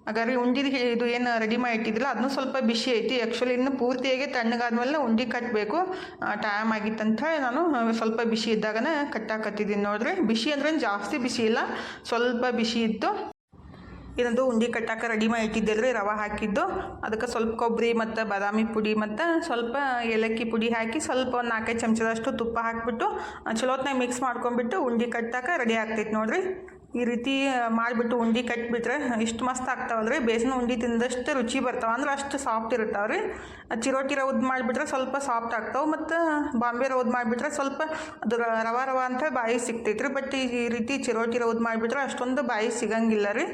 [SPEAKER 1] ಹಾಗಾದ್ರೆ ಉಂಡಿದ ಇದು ಏನು ರೆಡಿ ಮಾಡಿ ಇಟ್ಟಿದ್ದಿಲ್ಲ ಅದನ್ನು ಸ್ವಲ್ಪ ಬಿಸಿ ಐತಿ ಆ್ಯಕ್ಚುಲಿ ಇನ್ನು ಪೂರ್ತಿಯಾಗಿ ತಣ್ಣಗಾದ್ಮೇಲೆ ಉಂಡೆ ಕಟ್ಟಬೇಕು ಟೈಮ್ ಆಗಿತ್ತಂತ ನಾನು ಸ್ವಲ್ಪ ಬಿಸಿ ಇದ್ದಾಗನೇ ಕಟ್ಟಾಕತ್ತಿದ್ದೀನಿ ನೋಡ್ರಿ. ಬಿಸಿ ಅಂದ್ರೆ ಜಾಸ್ತಿ ಬಿಸಿ ಇಲ್ಲ, ಸ್ವಲ್ಪ ಬಿಸಿ ಇತ್ತು. ಇದೊಂದು ಉಂಡೆ ಕಟ್ಟಾಕ ರೆಡಿ ಮಾಡಿ ಇಟ್ಟಿದ್ದೆ ರವೆ ಹಾಕಿದ್ದು. ಅದಕ್ಕೆ ಸ್ವಲ್ಪ ಕೊಬ್ಬರಿ ಮತ್ತು ಬಾದಾಮಿ ಪುಡಿ ಮತ್ತು ಸ್ವಲ್ಪ ಏಲಕ್ಕಿ ಪುಡಿ ಹಾಕಿ ಸ್ವಲ್ಪ ಒಂದು ನಾಲ್ಕೈದು ಚಮಚದಷ್ಟು ತುಪ್ಪ ಹಾಕಿಬಿಟ್ಟು ಚಲೋತ್ನಾಗ ಮಿಕ್ಸ್ ಮಾಡ್ಕೊಂಡ್ಬಿಟ್ಟು ಉಂಡೆ ಕಟ್ಟಾಕ ರೆಡಿ ಆಗ್ತೈತೆ ನೋಡಿರಿ. ಈ ರೀತಿ ಮಾಡಿಬಿಟ್ಟು ಉಂಡೆ ಕಟ್ಬಿಟ್ರೆ ಇಷ್ಟು ಮಸ್ತ್ ಆಗ್ತಾವಲ್ರಿ. ಬೇಸನ ಉಂಡಿ ತಿಂದಷ್ಟು ರುಚಿ ಬರ್ತಾವೆ ಅಂದ್ರೆ ಅಷ್ಟು ಸಾಫ್ಟ್ ಇರ್ತಾವೆ ರೀ ಚಿರೋಟಿ ರವದ್ ಮಾಡಿಬಿಟ್ರೆ ಸ್ವಲ್ಪ ಸಾಫ್ಟ್ ಆಗ್ತಾವೆ ಮತ್ತು ಬಾಂಬೆ ರೌದ್ ಮಾಡಿಬಿಟ್ರೆ ಸ್ವಲ್ಪ ಅದು ರವ ರವ ಅಂತ ಬಾಯಿ ಸಿಗ್ತೈತೆ ರೀ ಬಟ್ ಈ ರೀತಿ ಚಿರೋಟಿ ರವದ್ ಮಾಡಿಬಿಟ್ರೆ ಅಷ್ಟೊಂದು ಬಾಯಿ ಸಿಗಂಗಿಲ್ಲ ರೀ.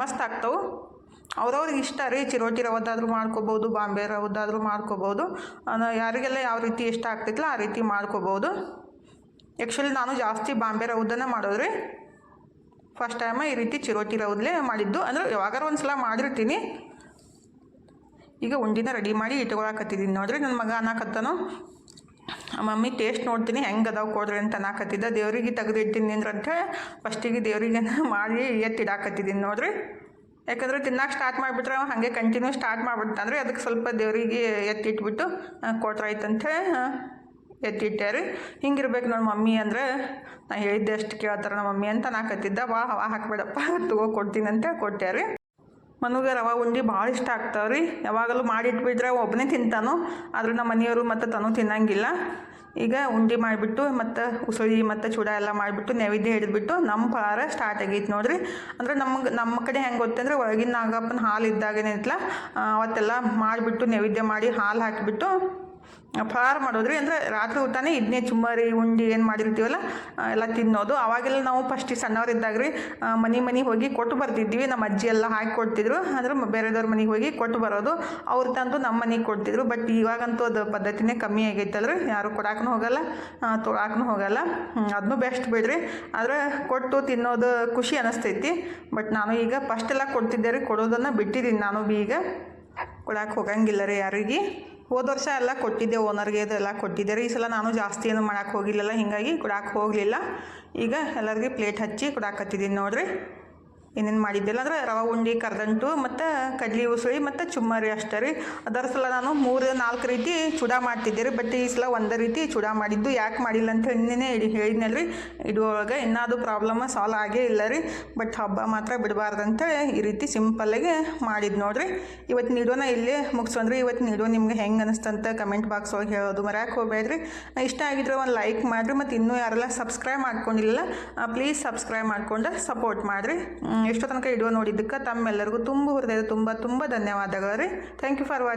[SPEAKER 1] ಮಸ್ತ್ ಆಗ್ತವೆ. ಅವ್ರವ್ರಿಗೆ ಇಷ್ಟ ರೀ ಚಿರೋಟಿ ರವದ್ದಾದ್ರೂ ಮಾಡ್ಕೋಬೋದು, ಬಾಂಬೆ ರವದ್ದಾದ್ರೂ ಮಾಡ್ಕೋಬೋದು. ಯಾರಿಗೆಲ್ಲ ಯಾವ ರೀತಿ ಇಷ್ಟ ಆಗ್ತೈತಲ್ಲ ಆ ರೀತಿ ಮಾಡ್ಕೋಬೋದು. ಆ್ಯಕ್ಚುಲಿ ನಾನು ಜಾಸ್ತಿ ಬಾಂಬೆ ರೌದನ್ನ ರೀ ಫಸ್ಟ್ ಟೈಮ ಈ ರೀತಿ ಚಿರೋಟಿ ರವದ್ಲೇ ಮಾಡಿದ್ದು. ಅಂದ್ರೆ ಯಾವಾಗಾರ ಒಂದು ಸಲ ಮಾಡಿರ್ತೀನಿ. ಈಗ ಉಂಡಿನ ರೆಡಿ ಮಾಡಿ ಇಟ್ಕೊಳಕತ್ತಿದ್ದೀನಿ ನೋಡ್ರಿ ನನ್ನ ಮಗ ಅನ್ನಕತ್ತನು ಮಮ್ಮಿ ಟೇಸ್ಟ್ ನೋಡ್ತೀನಿ, ಹೆಂಗೆ ಅದಾವ ಕೊಡ್ರಿ ಅಂತ ಅನ್ನಕತ್ತಿದ್ದ. ದೇವರಿಗೆ ತೆಗೆದಿಡ್ತೀನಿ ಅಂದ್ರೆ ಅಂತೇಳಿ ಫಸ್ಟಿಗೆ ದೇವ್ರಿಗೆ ಮಾಡಿ ಎತ್ತಿಡಾಕತ್ತಿದ್ದೀನಿ ನೋಡ್ರಿ. ಯಾಕಂದ್ರೆ ತಿನ್ನಕ್ಕೆ ಸ್ಟಾರ್ಟ್ ಮಾಡಿಬಿಟ್ರೆ ಅವ ಹಾಗೆ ಕಂಟಿನ್ಯೂ ಸ್ಟಾರ್ಟ್ ಮಾಡಿಬಿಡ್ತಂದ್ರೆ ಅದಕ್ಕೆ ಸ್ವಲ್ಪ ದೇವರಿಗೆ ಎತ್ತಿಟ್ಬಿಟ್ಟು ಕೊಟ್ರಾಯ್ತು ಎತ್ತಿಟ್ಟೆ ರೀ. ಹಿಂಗಿರ್ಬೇಕು ನೋಡಿ ಮಮ್ಮಿ ಅಂದ್ರೆ, ನಾ ಹೇಳಿದ್ದೆ ಅಷ್ಟು ಕೇಳ್ತಾರೆ ನಮ್ಮ ಮಮ್ಮಿ ಅಂತ ನಾಕತ್ತಿದ್ದ ವಾ ಹವಾ ಹಾಕ್ಬೇಡಪ್ಪ, ತಗೋ ಕೊಡ್ತೀನಿ ಅಂತ ಕೊಟ್ಟಾರಿ ಮನುಗೆ ರವೆ ಉಂಡೆ ಭಾಳ ಇಷ್ಟ ಆಗ್ತಾವ್ರಿ. ಯಾವಾಗಲೂ ಮಾಡಿಟ್ಬಿಟ್ರೆ ಒಬ್ಬನೇ ತಿಂತಾನು, ಆದ್ರೆ ನಮ್ಮ ಮನೆಯವರು ಮತ್ತು ತನು ತಿನ್ನಂಗಿಲ್ಲ. ಈಗ ಉಂಡೆ ಮಾಡಿಬಿಟ್ಟು ಮತ್ತು ಉಸಳಿ ಮತ್ತು ಚೂಡ ಎಲ್ಲ ಮಾಡಿಬಿಟ್ಟು ನೈವೇದ್ಯ ಹಿಡಿದ್ಬಿಟ್ಟು ನಮ್ಮ ಫಲಾರ ಸ್ಟಾರ್ಟ್ ಆಗೈತೆ ನೋಡ್ರಿ. ಅಂದ್ರೆ ನಮ್ಗೆ, ನಮ್ಮ ಕಡೆ ಹೆಂಗೆ ಗೊತ್ತಂದ್ರೆ ಒಳಗಿನ ನಾಗಪ್ಪನ ಹಾಲು ಇದ್ದಾಗೇನಿತ್ಲ ಅವತ್ತೆಲ್ಲ ಮಾಡಿಬಿಟ್ಟು ನೈವೇದ್ಯ ಮಾಡಿ ಹಾಲು ಹಾಕಿಬಿಟ್ಟು ಫಲಾರ ಮಾಡೋದ್ರಿ. ಅಂದರೆ ರಾತ್ರಿ ಊಟನೇ ಇದನ್ನೇ ಚುಮ್ಮರಿ, ಉಂಡಿ ಏನು ಮಾಡಿರ್ತೀವಲ್ಲ ಎಲ್ಲ ತಿನ್ನೋದು. ಅವಾಗೆಲ್ಲ ನಾವು ಫಸ್ಟ್ ಸಣ್ಣವರಿದ್ದಾಗ ರೀ ಮನೆ ಮನೆಗೆ ಹೋಗಿ ಕೊಟ್ಟು ಬರ್ತಿದ್ವಿ. ನಮ್ಮ ಅಜ್ಜಿ ಎಲ್ಲ ಹಾಕಿ ಕೊಡ್ತಿದ್ರು. ಅಂದ್ರೆ ಬೇರೆದವ್ರ ಮನೆಗೆ ಹೋಗಿ ಕೊಟ್ಟು ಬರೋದು. ಅವ್ರು ತಂದು ನಮ್ಮ ಮನೆಗೆ ಕೊಡ್ತಿದ್ರು. ಬಟ್ ಇವಾಗಂತೂ ಅದು ಪದ್ಧತಿನೇ ಕಮ್ಮಿ ಆಗೈತಲ್ರಿ. ಯಾರು ಕೊಡಾಕೂ ಹೋಗಲ್ಲ ತೊಳಾಕೂ ಹೋಗಲ್ಲ. ಅದನ್ನೂ ಬೆಸ್ಟ್ ಬಿಡ್ರಿ. ಆದರೆ ಕೊಟ್ಟು ತಿನ್ನೋದು ಖುಷಿ ಅನಿಸ್ತೈತಿ. ಬಟ್ ನಾನು ಈಗ ಫಸ್ಟ್ ಎಲ್ಲ ಕೊಡ್ತಿದ್ದೆ ರೀ. ಕೊಡೋದನ್ನು ಬಿಟ್ಟಿದ್ದೀನಿ ನಾನು ಬಿ ಈಗ. ಕೊಡಕ್ಕೆ ಹೋಗಂಗಿಲ್ಲ ರೀ ಯಾರಿಗೆ. ಹೋದ ವರ್ಷ ಎಲ್ಲ ಕೊಟ್ಟಿದ್ದೆ ಓನರ್ಗೆ ಅದೆಲ್ಲ ಕೊಟ್ಟಿದ್ದೆ. ರೀ, ಈ ಸಲ ನಾನು ಜಾಸ್ತಿ ಏನು ಮಾಡೋಕ್ಕೆ ಹೋಗಿಲ್ಲಲ್ಲ, ಹೀಗಾಗಿ ಕೊಡಕ್ಕೆ ಹೋಗಲಿಲ್ಲ. ಈಗ ಎಲ್ಲರಿಗೆ ಪ್ಲೇಟ್ ಹಚ್ಚಿ ಕೊಡಾಕತ್ತಿದ್ದೀನಿ ನೋಡ್ರಿ. ಏನೇನು ಮಾಡಿದ್ದಿಲ್ಲ ಅಂದ್ರೆ ರವೆ ಉಂಡೆ, ಕರ್ದಂಟು ಮತ್ತು ಕಡ್ಲಿ ಉಸುಳಿ ಮತ್ತು ಚುಮ್ಮರಿ ಅಷ್ಟೇ ರೀ. ಅದರ ಸಲ ನಾನು ಮೂರು, ನಾಲ್ಕು ರೀತಿ ಚೂಡ ಮಾಡ್ತಿದ್ದೆ ರೀ. ಬಟ್ ಈ ಸಲ ಒಂದೇ ರೀತಿ ಚೂಡ ಮಾಡಿದ್ದು. ಯಾಕೆ ಮಾಡಿಲ್ಲ ಅಂತ ಹೇಳಿನೇ ಹೇಳಿದ್ನಲ್ಲ ರೀ. ಇಡುವೊಳಗೆ ಇನ್ನೂ ಅದು ಪ್ರಾಬ್ಲಮ್ ಸಾಲ್ವ್ ಆಗೇ ಇಲ್ಲ ರೀ. ಬಟ್ ಹಬ್ಬ ಮಾತ್ರ ಬಿಡಬಾರ್ದಂತ ಈ ರೀತಿ ಸಿಂಪಲ್ಲಾಗಿ ಮಾಡಿದ್ದು ನೋಡಿರಿ. ಇವತ್ತು ನೀಡೋನ ಇಲ್ಲೇ ಮುಗಿಸೋಂದ್ರಿ ಇವತ್ತು ನೀಡೋ ನಿಮ್ಗೆ ಹೆಂಗೆ ಅನಿಸ್ತಂತ ಕಮೆಂಟ್ ಬಾಕ್ಸ್ ಒಳಗೆ ಹೇಳೋದು ಮರ್ಯಾಕೆ ಹೋಗ್ಬೇಡ್ರಿ. ಇಷ್ಟ ಆಗಿದ್ರೆ ಒಂದು ಲೈಕ್ ಮಾಡಿರಿ. ಮತ್ತು ಇನ್ನೂ ಯಾರೆಲ್ಲ ಸಬ್ಸ್ಕ್ರೈಬ್ ಮಾಡ್ಕೊಂಡಿಲ್ಲ ಪ್ಲೀಸ್ ಸಬ್ಸ್ಕ್ರೈಬ್ ಮಾಡ್ಕೊಂಡು ಸಪೋರ್ಟ್ ಮಾಡಿರಿ. ಎಷ್ಟೋ ತನಕ ಇಡುವ ನೋಡಿದ್ದಕ್ಕೆ. ತಮ್ಮೆಲ್ಲರಿಗೂ ತುಂಬ ಹೃದಯದ ತುಂಬ ತುಂಬ ಧನ್ಯವಾದಗಳು ರೀ. Thank you for watching